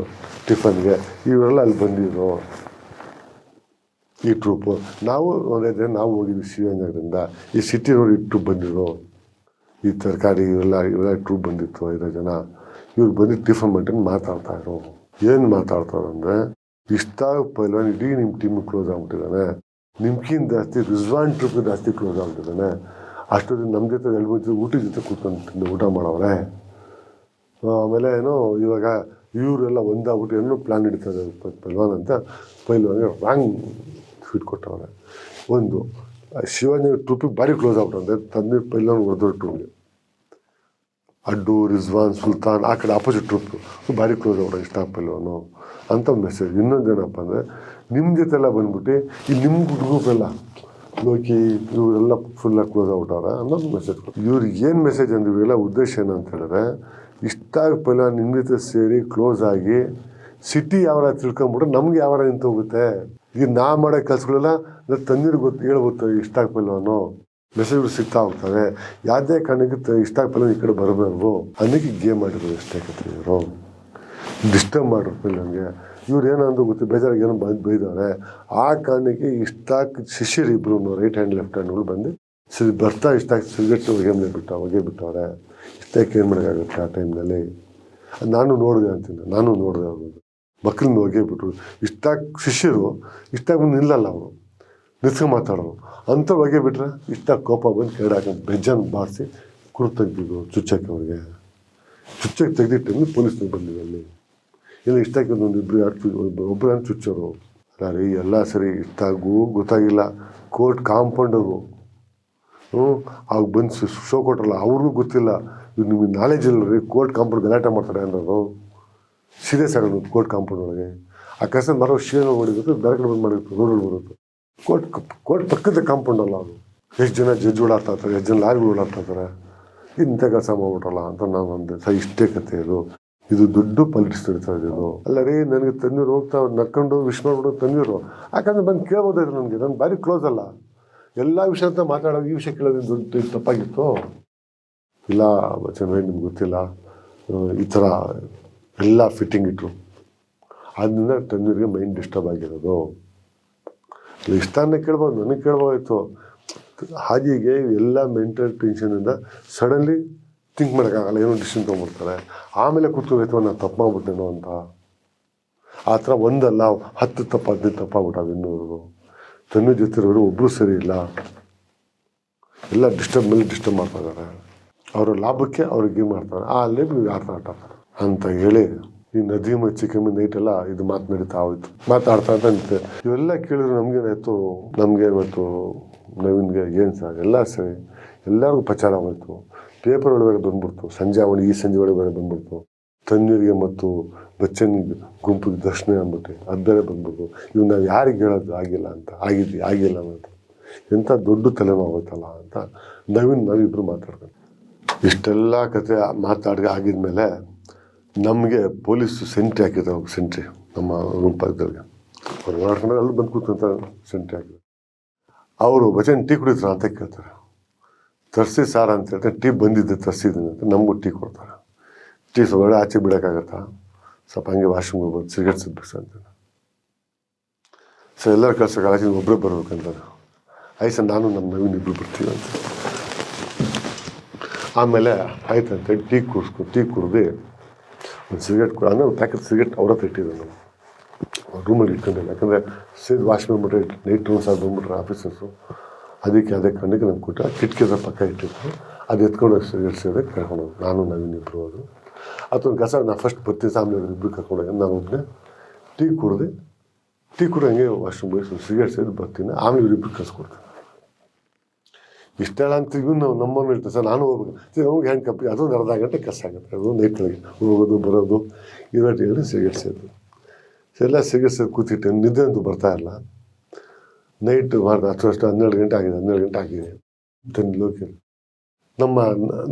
ಟಿಫನ್ಗೆ. ಇವರೆಲ್ಲ ಅಲ್ಲಿ ಬಂದಿದ್ರು. ಈ ಟ್ರೂಪು ನಾವು ಒಂದೇ ನಾವು ಹೋಗಿದ್ವಿ ಶಿವನಗರದಿಂದ ಈ ಸಿಟಿ ನೋಡಿ ಟ್ರೂಪ್ ಬಂದಿದ್ರು ಈ ತರಕಾರಿ ಇವೆಲ್ಲ ಇವೆಲ್ಲ ಟ್ರೂಪ್ ಬಂದಿತ್ತು ಇರೋ ಜನ. ಇವ್ರು ಬಂದು ಟಿಫನ್ ಮಾಡ್ಕೊಂಡು ಮಾತಾಡ್ತಾಯಿದ್ರು ಏನು ಮಾತಾಡ್ತಾರೆ ಅಂದರೆ, ಇಷ್ಟ ಪೈಲ್ವಾನ್ ಇಡೀ ನಿಮ್ಮ ಟೀಮ್ ಕ್ಲೋಸ್ ಆಗ್ಬಿಟ್ಟಿದ್ದಾನೆ. ನಿಮ್ಗಿಂತ ಜಾಸ್ತಿ ರಿಜ್ವಾನ್ ಟ್ರೂಪ್ ಜಾಸ್ತಿ ಕ್ಲೋಸ್ ಆಗ್ಬಿಟ್ಟಿದ್ದಾನೆ. ಅಷ್ಟೊತ್ತಿಗೆ ನಮ್ಮ ಜೊತೆ ಮೂರು ಜೊತೆ ಊಟದ ಜೊತೆ ಕೂತ್ಕೊಂಡು ತಿಂದು ಊಟ ಮಾಡವ್ರೆ. ಆಮೇಲೆ ಏನೋ ಇವಾಗ ಇವರೆಲ್ಲ ಒಂದಾಗ್ಬಿಟ್ಟು ಏನೋ ಪ್ಲ್ಯಾನ್ ಇಡ್ತಾರೆ ಪೈಲ್ವಾನ್ ಅಂತ. ಪೈಲ್ವಾನ್ಗೆ ರಾಂಗ್ ಫೀಟ್ ಕೊಟ್ಟವ್ರೆ ಒಂದು ಶಿವಾಜಿ ಟ್ರೂಪಿಗೆ ಭಾರಿ ಕ್ಲೋಸ್ ಆಗ್ಬಿಟ್ಟಂದ್ರೆ ತಂದೆ ಪೈಲ ಹೊಡೆದವ್ರು ಟ್ರೂಪ್ಗೆ ಅಡ್ಡು, ರಿಜ್ವಾನ್, ಸುಲ್ತಾನ್, ಆ ಕಡೆ ಆಪೋಸಿಟ್ ಟ್ರೂಪ್ ಭಾರಿ ಕ್ಲೋಸ್ ಆಗ್ಬಿಡ ಇಷ್ಟ ಪೈಲವನು ಅಂತ ಮೆಸೇಜ್ ಇನ್ನೊಂದು ಏನಪ್ಪ ಅಂದರೆ ನಿಮ್ಮ ಜೊತೆಲ್ಲ ಬಂದ್ಬಿಟ್ಟು, ಈ ನಿಮ್ಮ ಗ್ರೂಪೆಲ್ಲ ಲೋಕಿ, ಇವರೆಲ್ಲ ಫುಲ್ಲಾಗಿ ಕ್ಲೋಸ್ ಆಗ್ಬಿಟ್ಟವ್ರೆ ಅನ್ನೋದು ಮೆಸೇಜ್ ಇವ್ರಿಗೆ ಏನು ಮೆಸೇಜ್ ಅಂದ್ರೆ ಇವೆಲ್ಲ ಉದ್ದೇಶ ಏನಂತ ಹೇಳಿದ್ರೆ, ಇಷ್ಟಾಗಿ ಪೈಲ ನಿಮ್ಮ ಜೊತೆ ಸೇರಿ ಕ್ಲೋಸ್ ಆಗಿ ಸಿಟಿ ಯಾವಾರ ತಿಳ್ಕೊಂಬಿಟ್ರೆ ನಮ್ಗೆ ಯಾವಾರ ನಿಂತು ಹೋಗುತ್ತೆ? ಈಗ ನಾ ಮಾಡೋ ಕೆಲಸಗಳೆಲ್ಲ ತಂದಿರು ಗೊತ್ತು, ಹೇಳ್ಬೋದು ಇಷ್ಟ ಪೈಲವನು ಮೆಸೇಜ್ಗಳು ಸಿಗ್ತಾ ಹೋಗ್ತವೆ. ಯಾವುದೇ ಕಾರಣಕ್ಕೆ ಇಷ್ಟ ಪೈಲ ಈ ಕಡೆ ಬರಬೇಕು ಅನ್ನಕ್ಕೆ ಗೇಮ್ ಮಾಡಿರೋದು ಇಷ್ಟ ಆಗತ್ತೆ ಇವರು ಡಿಸ್ಟರ್ಬ್ ಮಾಡ್ರು ನನಗೆ. ಇವ್ರು ಏನಂದು ಗೊತ್ತು, ಬೇಜಾರಾಗಿ ಏನೋ ಬಂದು ಬೈದವ್ರೆ ಆ ಕಾರಣಕ್ಕೆ ಇಷ್ಟ ಶಿಷ್ಯರು ಇಬ್ರು ರೈಟ್ ಹ್ಯಾಂಡ್ ಲೆಫ್ಟ್ ಹ್ಯಾಂಡ್ಗಳು ಬಂದು ಸರಿ ಬರ್ತಾ ಇಷ್ಟ ಸಿಗರೇಟ್ ಹೊಗೆ ಬಿಟ್ಟ, ಹೊಗೆ ಬಿಟ್ಟವ್ರೆ. ಇಷ್ಟಕ್ಕೆ ಏನು ಮಾಡೋಕ್ಕಾಗುತ್ತೆ ಆ ಟೈಮ್ನಲ್ಲಿ ನಾನು ನೋಡಿದೆ ಅಂತೀನಿ ನಾನು ನೋಡಿದೆ ಅವರು ಮಕ್ಕಳನ್ನ ಹೊಗೆ ಇಷ್ಟಾಗಿ ಇಷ್ಟ ಶಿಷ್ಯರು, ಇಷ್ಟಾಗಿ ಬಂದು ನಿಲ್ಲಲ್ಲ ಅವರು. ನಿಲ್ಸ್ಕೊಂಡು ಮಾತಾಡೋರು. ಅಂಥ ಹೊಗೆ ಬಿಟ್ರೆ ಇಷ್ಟ ಕೋಪ ಬಂದು ಕೆಡಾಕ ಬೆಜ್ಜನ್ನು ಬಾರಿಸಿ ಕುರು ಚುಚ್ಚಕ್ಕೆ ಅವ್ರಿಗೆ. ಚುಚ್ಚಕ್ಕೆ ತೆಗೆದಿಟ್ಟು ಪೊಲೀಸ್ನವ್ರು ಬಂದಿವೆ ಅಲ್ಲಿ. ಇಲ್ಲ ಇಷ್ಟಾಗಿ ಒಂದು ಇಬ್ಬರು ಯಾರು ಒಬ್ಬರು ಚುಚ್ಚೋರು? ರೀ, ಎಲ್ಲ ಸರಿ, ಇಷ್ಟಾಗೂ ಗೊತ್ತಾಗಿಲ್ಲ. ಕೋರ್ಟ್ ಕಾಂಪೌಂಡರು ಹ್ಞೂ, ಆಗ ಬಂದು ಶೋ ಕೊಟ್ರಲ್ಲ, ಅವ್ರಿಗೂ ಗೊತ್ತಿಲ್ಲ. ನಿಮಗೆ ನಾಲೆಜ್ ಇಲ್ಲ ರೀ, ಕೋರ್ಟ್ ಕಾಂಪೌಂಡ್ ಗಲಾಟೆ ಮಾಡ್ತಾರೆ ಅನ್ನೋದು ಸೀರಿಯಸ್ ಸರ್ ಕೋರ್ಟ್ ಕಾಂಪೌಂಡ್ ಒಳಗೆ. ಅಕಸ್ಮಾತ್ ಮರೋ ಶೀರ ಮಾಡಿರುತ್ತೆ ಬೇರೆ ಕಡೆ ಬಂದು ಮಾಡಿರುತ್ತೆ ರೋಡಲ್ಲಿ ಬರುತ್ತೆ ಕೋರ್ಟ್ ಕೋರ್ಟ್ ಪಕ್ಕದ ಕಾಂಪೌಂಡ್ ಅಲ್ಲ ಅದು. ಎಷ್ಟು ಜನ ಜಡ್ಜ್ ಓಡಾಡ್ತಾ ಇರ್ತಾರೆ, ಎಷ್ಟು ಜನ ಲಾರಿಗಳು ಓಡಾಡ್ತಾ ಇರ್ತಾರೆ. ಇಂಥ ಕೆಲಸ ಮಾಡ್ಬಿಟ್ರಲ್ಲ ಅಂತ ನಾನು ಅಂದೆ, ಸರ್ ಇಷ್ಟೇ ಕತೆ ಇದು. ಇದು ದೊಡ್ಡ ಪಾಲಿಟಿಕ್ಸ್ ನಡೀತಾ ಅಲ್ಲ ರೀ, ನನಗೆ ತಣ್ಣೀರು ಹೋಗ್ತಾ ನಕ್ಕೊಂಡು ವಿಶ್ ಮಾಡ್ಬಿಟ್ಟು ತಣ್ಣೀರು. ಯಾಕಂದ್ರೆ ಬಂದು ಕೇಳ್ಬೋದಾಯ್ತು ನನಗೆ, ನಾನು ಭಾರಿ ಕ್ಲೋಸ್ ಅಲ್ಲ. ಎಲ್ಲ ವಿಷಯ ಅಂತ ಮಾತಾಡೋ, ಈ ವಿಷಯ ಕೇಳೋದು ದೊಡ್ಡ ತಪ್ಪಾಗಿತ್ತು. ಇಲ್ಲ ಚೆನ್ನಾಗಿ ನಿಮ್ಗೆ ಗೊತ್ತಿಲ್ಲ. ಈ ಥರ ಎಲ್ಲ ಫಿಟ್ಟಿಂಗ್ ಇಟ್ಟರು ಅದರಿಂದ ತಂದೂರಿಗೆ ಮೈಂಡ್ ಡಿಸ್ಟರ್ಬ್ ಆಗಿರೋದು. ಇಷ್ಟನೇ ಕೇಳ್ಬೋದು, ನನಗೆ ಕೇಳ್ಬೋದಾಯಿತು. ಹಾಗೆಗೆ ಎಲ್ಲ ಮೆಂಟಲ್ ಟೆನ್ಷನಿಂದ ಸಡನ್ಲಿ ಥಿಂಕ್ ಮಾಡೋಕ್ಕಾಗಲ್ಲ, ಏನೋ ಡಿಸಿಷನ್ ತೊಗೊಂಡ್ಬಿಡ್ತಾರೆ. ಆಮೇಲೆ ಕೂತ್ಕೋಬೇಕು ನಾನು ತಪ್ಪು ಮಾಡ್ಬಿಟ್ಟೇನೋ ಅಂತ. ಆ ಥರ ಒಂದಲ್ಲ, ಹತ್ತು ತಪ್ಪು, ಹದಿನೈದು ತಪ್ಪಾಗ್ಬಿಟ್ಟಾವೆ ಇನ್ನೂರು ತನ್ನ ಜೊತೆ ಇರೋರು ಒಬ್ಬರು ಸರಿ ಇಲ್ಲ. ಎಲ್ಲ ಡಿಸ್ಟರ್ಬ್ ಮೇಲೆ ಡಿಸ್ಟರ್ಬ್ ಮಾಡ್ತಾ ಇದ್ದಾರೆ. ಅವರ ಲಾಭಕ್ಕೆ ಅವ್ರಿಗೆ ಮಾಡ್ತಾರೆ. ಆ ಲೇಬ್ ನೀವು ಆಟ ಆಟ ಅಂತ ಹೇಳಿ ಈ ನದಿ ಮಚ್ಚಿ ಕಮ್ಮಿ ನೈಟೆಲ್ಲ ಇದು ಮಾತು ನಡೀತಾ ಹೋಯ್ತು. ಮಾತಾಡ್ತಾ ಅಂತ ನಿಂತೆ ಇವೆಲ್ಲ ಕೇಳಿದ್ರು ನಮಗೇನಾಯ್ತು ನಮಗೆ ಇವತ್ತು ನವೀನ್ಗೆ ಏನು ಸರ್ ಎಲ್ಲ ಸರಿ ಎಲ್ಲರಿಗೂ ಪ್ರಚಾರ ಹೋಯ್ತು. ಪೇಪರ್ ಒಳಗೆ ಬಂದ್ಬಿಡ್ತು. ಸಂಜೆ ಒಳಗೆ ಈ ಸಂಜೆ ಒಳಗೆ ಬಂದ್ಬಿಡ್ತು. ತಣ್ಣೀರಿಗೆ ಮತ್ತು ಬಚ್ಚನ್ ಗುಂಪಿಗೆ ದರ್ಶನ ಅಂದ್ಬಿಟ್ಟು ಅದು ಬೇರೆ ಬಂದ್ಬಿಟ್ಟು ಇವ್ ನಾವು ಯಾರಿಗೆ ಹೇಳೋದು ಆಗಿಲ್ಲ ಅಂತ, ಆಗಿದ್ವಿ, ಆಗಿಲ್ಲ ಅಂತ. ಎಂಥ ದೊಡ್ಡ ತಲೆನೋವಾಯ್ತಲ್ಲ ಅಂತ ನವೀನ್ ನಾವಿಬ್ಬರು ಮಾತಾಡ್ಕೊಂಡು ಇಷ್ಟೆಲ್ಲ ಕತೆ ಮಾತಾಡಿ ಆಗಿದ್ಮೇಲೆ ನಮಗೆ ಪೊಲೀಸ್ ಸೆಂಟ್ರಿ ಹಾಕಿದ್ರು ಅವ್ರು ಸೆಂಟ್ರಿ ನಮ್ಮ ಪಕ್ಕದವ್ರಿಗೆ ಅವ್ರು ನೋಡ್ಕೊಂಡ್ರೆ ಅಲ್ಲಿ ಬಂದು ಕೂತ್ಕೊಂತಾರೆ ಸೆಂಟ್ರಿ ಹಾಕಿದ್ರು. ಅವರು ಬಚನ್ ಟೀ ಕುಡಿದ್ರ ಅಂತ ಕೇಳ್ತಾರೆ. ತರಿಸಿ ಸಾರ ಅಂತ ಹೇಳ್ತಾರೆ, ಟೀ ಬಂದಿದ್ದೆ ತರಿಸಿದ್ದೀನಿ ಅಂತ ನಮಗೂ ಟೀ ಕೊಡ್ತಾರೆ. ಟೀ ಸ್ವಲ್ಪ ಆಚೆ ಬಿಡೋಕ್ಕಾಗತ್ತಾ? ಸ್ವಲ್ಪ ಹಂಗೆ ವಾಶ್ರೂಮ್ಗೆ ಹೋಗ್ಬೋದು ಸಿಗರೇಟ್ ಸಿಗ್ಬೇಕು ಅಂತ. ಸರ್ ಎಲ್ಲರೂ ಕಳ್ಸೋಕೆ ಆಚೆ ಒಬ್ಬರೇ ಬರ್ಬೇಕಂತ ಆಯ್ತು ಸರ್ ನಾನು ನಮ್ಮ ನವೀನ್ ಇಬ್ಬರು ಬರ್ತೀವಿ ಅಂತ. ಆಮೇಲೆ ಆಯ್ತು ಅಂತೇಳಿ ಟೀ ಕುಡಿಸ್ಕೊ, ಟೀ ಕುಡ್ದು ಒಂದು ಸಿಗರೇಟ್ ಕೂಡ, ಅಂದರೆ ಒಂದು ಪ್ಯಾಕೆಟ್ ಸಿಗರೇಟ್ ಅವ್ರ ಹತ್ರ ಇಟ್ಟಿದ್ದೆ ನಾನು ರೂಮಲ್ಲಿ ಇಟ್ಕೊಂಡಿಲ್ಲ ಯಾಕಂದರೆ ಸೇದ್ ವಾಶ್ ಮಾಡಿಬಿಟ್ರೆ ನೈಟ್ ರೂಮ್ಸ್ ಆಗಿ ಬಂದ್ಬಿಟ್ರೆ ಆಫೀಸರ್ಸು ಅದಕ್ಕೆ, ಅದೇ ಕಣ್ಣಿಗೆ ನಮ್ಗೆ ಕೊಟ್ಟು ಕಿಟಕಿ ಪಕ್ಕ ಇಟ್ಟಿತ್ತು ಅದು ಎತ್ಕೊಂಡು ಸಿಗರೇಟ್ ಸೇರಿ ಕರ್ಕೊಂಡು ನಾನು ನವೀನ್ ಇಬ್ಬರು ಅದು ಒಂದು ಕಸ ನಾನು ಫಸ್ಟ್ ಬರ್ತೀನಿ ಆಮೇಲೆ ಇಬ್ಬರು ಕರ್ಕೊಂಡು ಹೋಗಿ. ನಾನು ಒಬ್ಬನೇ ಟೀ ಕುಡ್ದು. ಟೀ ಕುಡಿ ಹಂಗೆ ವಾಶ್ರೂಮ್ ಹೋಗಿ ಸಿಗರೇಟ್ ಸೇರಿ ಬರ್ತೀನಿ. ಆಮೇಲೆ ಇವ್ರಿಬ್ರು ಕಳ್ಸ್ಕೊಡ್ತೀನಿ ಇಷ್ಟೆಲ್ಲ ಅಂತ ಇವ್ನು ನಾವು ನಮ್ಮನ್ನು ಇರ್ತೀವಿ ಸರ್ ನಾನು ಹೋಗ್ಬೇಕು. ಸರ್ ನಮ್ಗೆ ಹೆಂಗೆ ಕಪ್ಪಿ ಅದೊಂದು ಅರ್ಧ ಗಂಟೆ ಕಸ ಆಗುತ್ತೆ. ಅದು ನೈಟ್ಗಳಿಗೆ ಹೋಗೋದು ಬರೋದು ಇರೋ ಹೇಳಿ ಸಿಗರೇಟ್ ಸೇದು ಎಲ್ಲ ಸಿಗರೇಟ್ ಸೇರಿ ಕೂತಿಟ್ಟೆ. ನಿದ್ದೆ ಅಂತೂ ಬರ್ತಾ ಇಲ್ಲ. ನೈಟ್ ಮಾಡಿದೆ ಹತ್ತು ವರ್ಷ ಹನ್ನೆರಡು ಗಂಟೆ ಆಗಿದೆ ಹನ್ನೆರಡು ಗಂಟೆ ಆಗಿದೆ. ತಂದು ಲೋಕಿ ನಮ್ಮ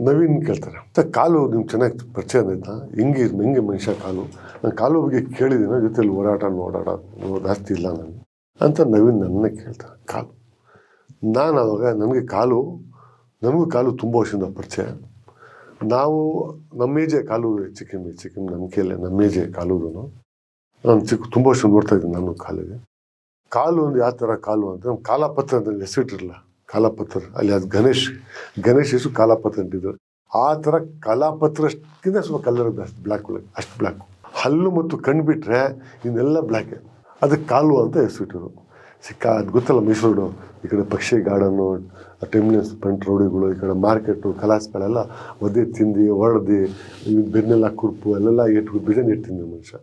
ನವೀನ್ ಕೇಳ್ತಾರೆ. "ಸರ್, ಕಾಲು ನಿಮ್ಗೆ ಚೆನ್ನಾಗಿ ಪರಿಚಯ ಆಯ್ತಾ? ಹೆಂಗೆ ಹೆಂಗೆ ಮನುಷ್ಯ ಕಾಲು. ನಾನು ಕಾಲು ಬಗ್ಗೆ ಕೇಳಿದ್ದೀನಿ ಜೊತೆಲಿ ಓಡಾಟ ಓಡಾಡೋದು ಜಾಸ್ತಿ ಇಲ್ಲ ನಾನು ಅಂತ ನವೀನ್ ನನ್ನ ಕೇಳ್ತಾರೆ ಕಾಲು. ನಾನು ಆವಾಗ ನನಗೆ ಕಾಲು, ನನಗೂ ಕಾಲು ತುಂಬ ವರ್ಷದಿಂದ ಪರಿಚಯ. ನಾವು, ನಮ್ಮ ಏಜೆ ಕಾಲು ಹೆಚ್ಚು ಕಮ್ಮಿ ನಮ್ಮ ಕೈಯಲ್ಲೇ, ನಮ್ಮ ಏಜೆ ಕಾಲುದು ನಾನು ಚಿಕ್ಕ, ತುಂಬ ವರ್ಷ ನೋಡ್ತಾ ಇದ್ದೀನಿ ನಾನು ಕಾಲಿಗೆ. ಕಾಲು ಒಂದು ಯಾವ ಥರ ಕಾಲು ಅಂತ, ನಮ್ಮ ಕಾಲಪತ್ರ ಅಂತ ಹೆಸರಿಟ್ಟಿರಲ್ಲ ಕಾಲಪತ್ರ, ಅಲ್ಲಿ ಅದು ಗಣೇಶ್ ಗಣೇಶ್ ಹೆಸರು ಕಾಲಪತ್ರ ಅಂತಿದ್ರು ಆ ಥರ ಕಾಲಾಪತ್ರಕ್ಕಿಂತ ಸ್ವಲ್ಪ ಕಲರ್ ಅಷ್ಟು ಬ್ಲ್ಯಾಕ್ ಒಳಗೆ, ಅಷ್ಟು ಬ್ಲ್ಯಾಕು ಹಲ್ಲು ಮತ್ತು ಕಣ್ಣು ಬಿಟ್ಟರೆ ಇನ್ನೆಲ್ಲ ಬ್ಲ್ಯಾಕೆ ಅದಕ್ಕೆ ಕಾಲು ಅಂತ ಹೆಸರಿಟ್ಟರು ಸಿಕ್ಕ ಅದು ಗೊತ್ತಲ್ಲ ಮೈಸೂರು ಈ ಕಡೆ ಪಕ್ಷಿ ಗಾರ್ಡನ್ನು ಟೆಮ್ನೆಸ್ ಪಂಟ್ ರೋಡಿಗಳು, ಈ ಕಡೆ ಮಾರ್ಕೆಟು, ಕಲಾಸ್ಗಳೆಲ್ಲ ಒದ್ದೆ ತಿಂದು ಹೊಡೆದು ಬೆನ್ನೆಲ್ಲ ಕುರುಪು, ಅಲ್ಲೆಲ್ಲ ಇಟ್ಟು ಬಿರಿಯಾನಿ ಇಟ್ಟಿದ್ದೆ ಮನುಷ್ಯ.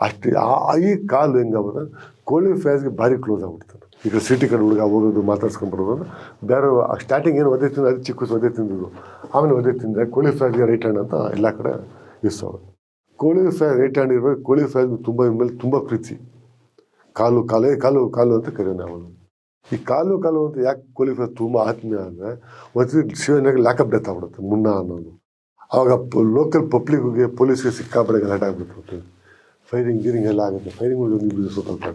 ಅಷ್ಟು, ಆ- ಈ ಕಾಲು ಹೆಂಗಾಗೋದ ಕೋಳಿ ಫ್ಯಾಸ್ಗೆ ಭಾರಿ ಕ್ಲೋಸ್ ಆಗ್ಬಿಡ್ತಾನೆ ಕಡೆ ಸಿಟಿ ಕಡೆ ಹುಡುಗ ಹೋಗೋದು ಮಾತಾಡ್ಸ್ಕೊಂಡ್ಬಿಡೋದು ಬೇರೆ ಸ್ಟಾರ್ಟಿಂಗ್ ಏನು ಒದ್ದೆ ತಿಂದು, ಅದು ಚಿಕ್ಕ ಒದ್ದೆ ತಿಂದಿದ್ದು, ಆಮೇಲೆ ಒದ್ದೆ ತಿಂದರೆ ಕೋಳಿ ಫ್ಯಾಸ್ಗೆ ರೈಟ್ ಹ್ಯಾಂಡ್ ಅಂತ ಎಲ್ಲ ಕಡೆ ಇರ್ಸೋದು ಕೋಳಿ ಫ್ರೈ ರೈಟ್ ಹ್ಯಾಂಡ್ ಇರಬೇಕು, ಕೋಳಿ ಫ್ರೈಗೆ ತುಂಬ ಮೇಲೆ ತುಂಬ ಪ್ರೀತಿ. ಕಾಲು, ಕಾಲೇ, ಕಾಲು ಕಾಲು ಅಂತ ಕರೆಯೋಣ ಅವನು. ಈ ಕಾಲು ಕಾಲು ಅಂತ ಯಾಕೆ ಫ್ರೈ ತುಂಬ ಆತ್ಮೀಯ ಅಂದರೆ ಒಂದು ಶಿವನಾಗ ಲ್ಯಾಕಪ್ ಡೆತ್ ಆಗ್ಬಿಡುತ್ತೆ, ಮುನ್ನ ಅನ್ನೋದು. ಆವಾಗ ಲೋಕಲ್ ಪಬ್ಲಿಕ್ಗೆ ಪೊಲೀಸ್ಗೆ ಸಿಕ್ಕಾಪಡೆ ಗಲಾಟೆ ಆಗ್ಬಿಟ್ಟು ಫೈರಿಂಗ್ ಗೀರಿಂಗ್ ಎಲ್ಲ ಆಗುತ್ತೆ. ಫೈರಿಂಗ್ ಒಂದು ಸ್ವಲ್ಪ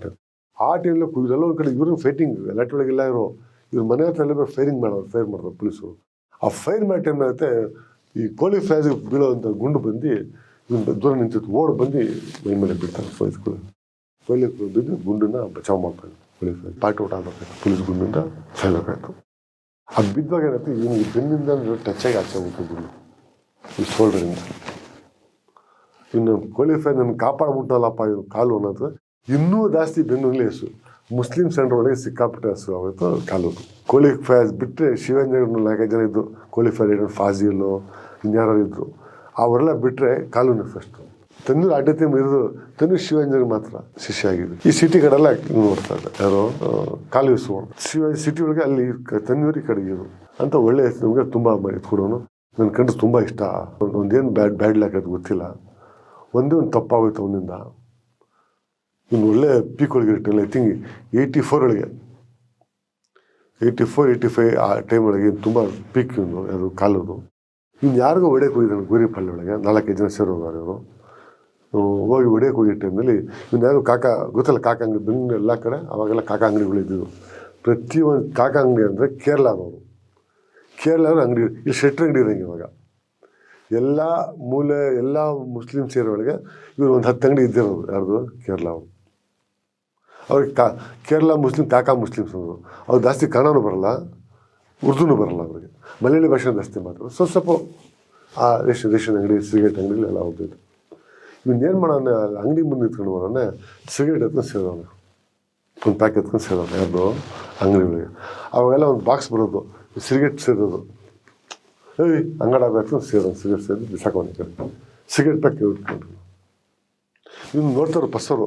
ಆ ಟೈಮಲ್ಲಿ ಎಲ್ಲ ಒಂದು ಕಡೆ ಇವ್ರನ್ನ ಫೈಟಿಂಗ್ ಗಲಾಟೆ ಒಳಗೆಲ್ಲ ಇರೋ ಇವ್ರ. ಮನೆ ಹತ್ರ ಎಲ್ಲ ಫೈರಿಂಗ್ ಮಾಡೋರು ಫೈರ್ ಮಾಡೋದು ಪೊಲೀಸು ಆ ಫೈರ್ ಮಾಡೋ ಟೈಮ್ ಆಗುತ್ತೆ ಈ ಕೋಳಿ ಫ್ಯಾಸ್ಗೆ ಬೀಳೋವಂಥ ಗುಂಡು ಬಂದು ದೂರ ನಿಂತಿತ್ತು, ಓಡ್ ಬಂದು ಮೈ ಮೇಲೆ ಬಿಡ್ತಾರೆ ಫೈಸ್ಗಳು ಕೊಯ್ಲಿ ಬಿದ್ದು ಗುಂಡನ್ನ ಬಚಾವ್ ಮಾಡ್ತಾರೆ. ಪೊಲೀಸ್ ಪಾಟ್ ಔಟ್ ಆಗಬೇಕಾಯ್ತು. ಪೊಲೀಸ್ ಗುಂಡಿಂದ ಸಾಯ್ಬೇಕಾಯ್ತು ಅದು ಬಿದ್ದಾಗ ಏನಾಯ್ತು ಇವನಿಗೆ ಬೆನ್ನಿಂದ ಟಚ್ ಆಗಿ ಆಚೆ ಹೋಗ್ತು ಗುಂಡು. ಈ ಶೋಲ್ಡ್ರಿಂದ ಇನ್ನು ಕ್ವಾಲಿಫೈ ನನ್ನ ಕಾಪಾಡ್ಬಿಟ್ಟಲ್ಲಪ್ಪ ಇದು ಕಾಲು ಅನ್ನೋದು ಇನ್ನೂ ಜಾಸ್ತಿ ಬೆನ್ನು ಹೆಸರು. ಮುಸ್ಲಿಂ ಸೆಂಟರ್ ಒಳಗೆ ಸಿಕ್ಕಾಪಟ್ಟೆ ಹೆಸರು ಆಗುತ್ತೆ ಕಾಲು. ಕ್ವಾಲಿಫೈ ಬಿಟ್ಟರೆ ಶಿವಂಜನ ನಾಲ್ಕೈದು ಜನ ಇದ್ದು ಫೈರ್ ಫಾಜಿಲು ಇನ್ಯಾರು ಇದ್ದರು ಅವರೆಲ್ಲ ಬಿಟ್ಟರೆ ಕಾಲು ಫಸ್ಟು ತನ್ನೂರು ಅಡ್ಡತೆ ಇರೋದು ತನ್ನ ಶಿವಂಜನ ಮಾತ್ರ ಶಿಷ್ಯ ಆಗಿದ್ರು ಈ ಸಿಟಿ ಕಡೆಲ್ಲ ನೋಡ್ತಾ ಇದ್ದ ಯಾರೋ ಕಾಲು ಶಿವ ಸಿಟಿ ಒಳಗೆ ಅಲ್ಲಿ ತನ್ನೂರಿ ಈ ಕಡೆಗೆ ಇರು ಅಂತ ಒಳ್ಳೆ ನಮಗೆ ತುಂಬ ಎತ್ಕೊಡೋನು ನನ್ನ ಕಂಡು ತುಂಬ ಇಷ್ಟ. ಒಂದೇನು ಬ್ಯಾಡ್ ಬ್ಯಾಡ್ ಲ್ಯಾಕ್ ಅದು ಗೊತ್ತಿಲ್ಲ. ಒಂದೇ ಒಂದು ತಪ್ಪಾಗೋಯ್ತು ಅವನಿಂದ. ಇನ್ನು ಒಳ್ಳೆ ಪೀಕ್ ಒಳಗೆ ಐ ಥಿಂಕ್ ಏಯ್ಟಿ ಫೋರ್ ಒಳಗೆ. ಏಯ್ಟಿ ಫೋರ್ ಏಯ್ಟಿ ಫೈವ್ ಆ ಟೈಮ್ ಒಳಗೆ ತುಂಬ ಪೀಕ್ ಇವನು ಅದು ಕಾಲದು ಇನ್ನು ಯಾರಿಗೂ ಒಳ್ಳೆ ಹೋಗಿದ್ದಾನೆ ಗೋರಿಪಳ್ಳಿ ಒಳಗೆ. ನಾಲ್ಕೈದು ಜನ ಸೇರೋರು ಇವರು ಹೋಗಿ ಹೊಡೆಯಕ್ಕೆ ಹೋಗಿ ಟೈಮಲ್ಲಿ ಇವ್ನು ಯಾರು ಕಾಕ, ಗೊತ್ತಲ್ಲ ಕಾಕ ಅಂಗಡಿ, ಬೆಂಗಳೂರು ಎಲ್ಲ ಕಡೆ ಅವಾಗೆಲ್ಲ ಕಾಕ ಅಂಗಡಿಗಳಿದ್ದವು ಪ್ರತಿಯೊಂದು ಕಾಕ ಅಂಗಡಿ ಅಂದರೆ ಕೇರಳದವರು. ಕೇರಳವ್ರ ಅಂಗಡಿ, ಇಲ್ಲಿ ಶೆಟ್ರ್ ಅಂಗಡಿ ಇರೋಂಗೆ ಇವಾಗ. ಎಲ್ಲ ಮೂಲೆ, ಎಲ್ಲ ಮುಸ್ಲಿಮ್ ಸೇರೊಳಗೆ ಇವರು ಒಂದು ಹತ್ತು ಅಂಗಡಿ ಇದ್ದಿರೋದು ಯಾರ್ದು? ಕೇರಳ ಅವರು. ಅವ್ರಿಗೆ ಕಾ, ಕೇರಳ ಮುಸ್ಲಿಂ, ಕಾಕಾ ಮುಸ್ಲಿಮ್ಸ್ ಅವರು ಅವ್ರು ಜಾಸ್ತಿ ಕನ್ನಡನೂ ಬರಲ್ಲ, ಉರ್ದುನೂ ಬರಲ್ಲ ಅವ್ರಿಗೆ. ಮಲಯಾಳಿ ಭಾಷೆ ಜಾಸ್ತಿ ಮಾತಾಡೋದು. ಸ್ವಲ್ಪ ಸ್ವಲ್ಪ ಆ ರೇಷನ್ ರೇಷನ್ ಅಂಗಡಿ, ಸಿಗರೇಟ್ ಎಲ್ಲ ಹೋಗ್ತಿದ್ದು ಇವನು ಏನು ಮಾಡೋಣ ಅಂಗಡಿ ಮುಂದೆ ನಿಂತ್ಕೊಂಡು ಬರೋಣ ಸಿಗರೇಟ್ ಎತ್ಕೊಂಡು ಸೇರೋಣ ಒಂದು ಪ್ಯಾಕ್ ಎತ್ಕೊಂಡು ಸೇರೋಣ ಯಾರ್ದು? ಅಂಗಡಿಗಳಿಗೆ ಅವಾಗೆಲ್ಲ ಒಂದು ಬಾಕ್ಸ್ ಬರೋದು, ಸಿಗರೇಟ್ ಸೇರೋದು. ಏಯ್, ಅಂಗಡ ಬೇಕು ಸೇರೋದು ಸಿಗರೇಟ್ ಸೇರಿ ಬಿಸಾಕೊಂಡು ಕಡೆ ಸಿಗರೇಟ್ ಪ್ಯಾಕ್ ಇಟ್ಕೊಂಡು ಇವ್ನು ನೋಡ್ತಾರೆ ಬಸ್ಸವರು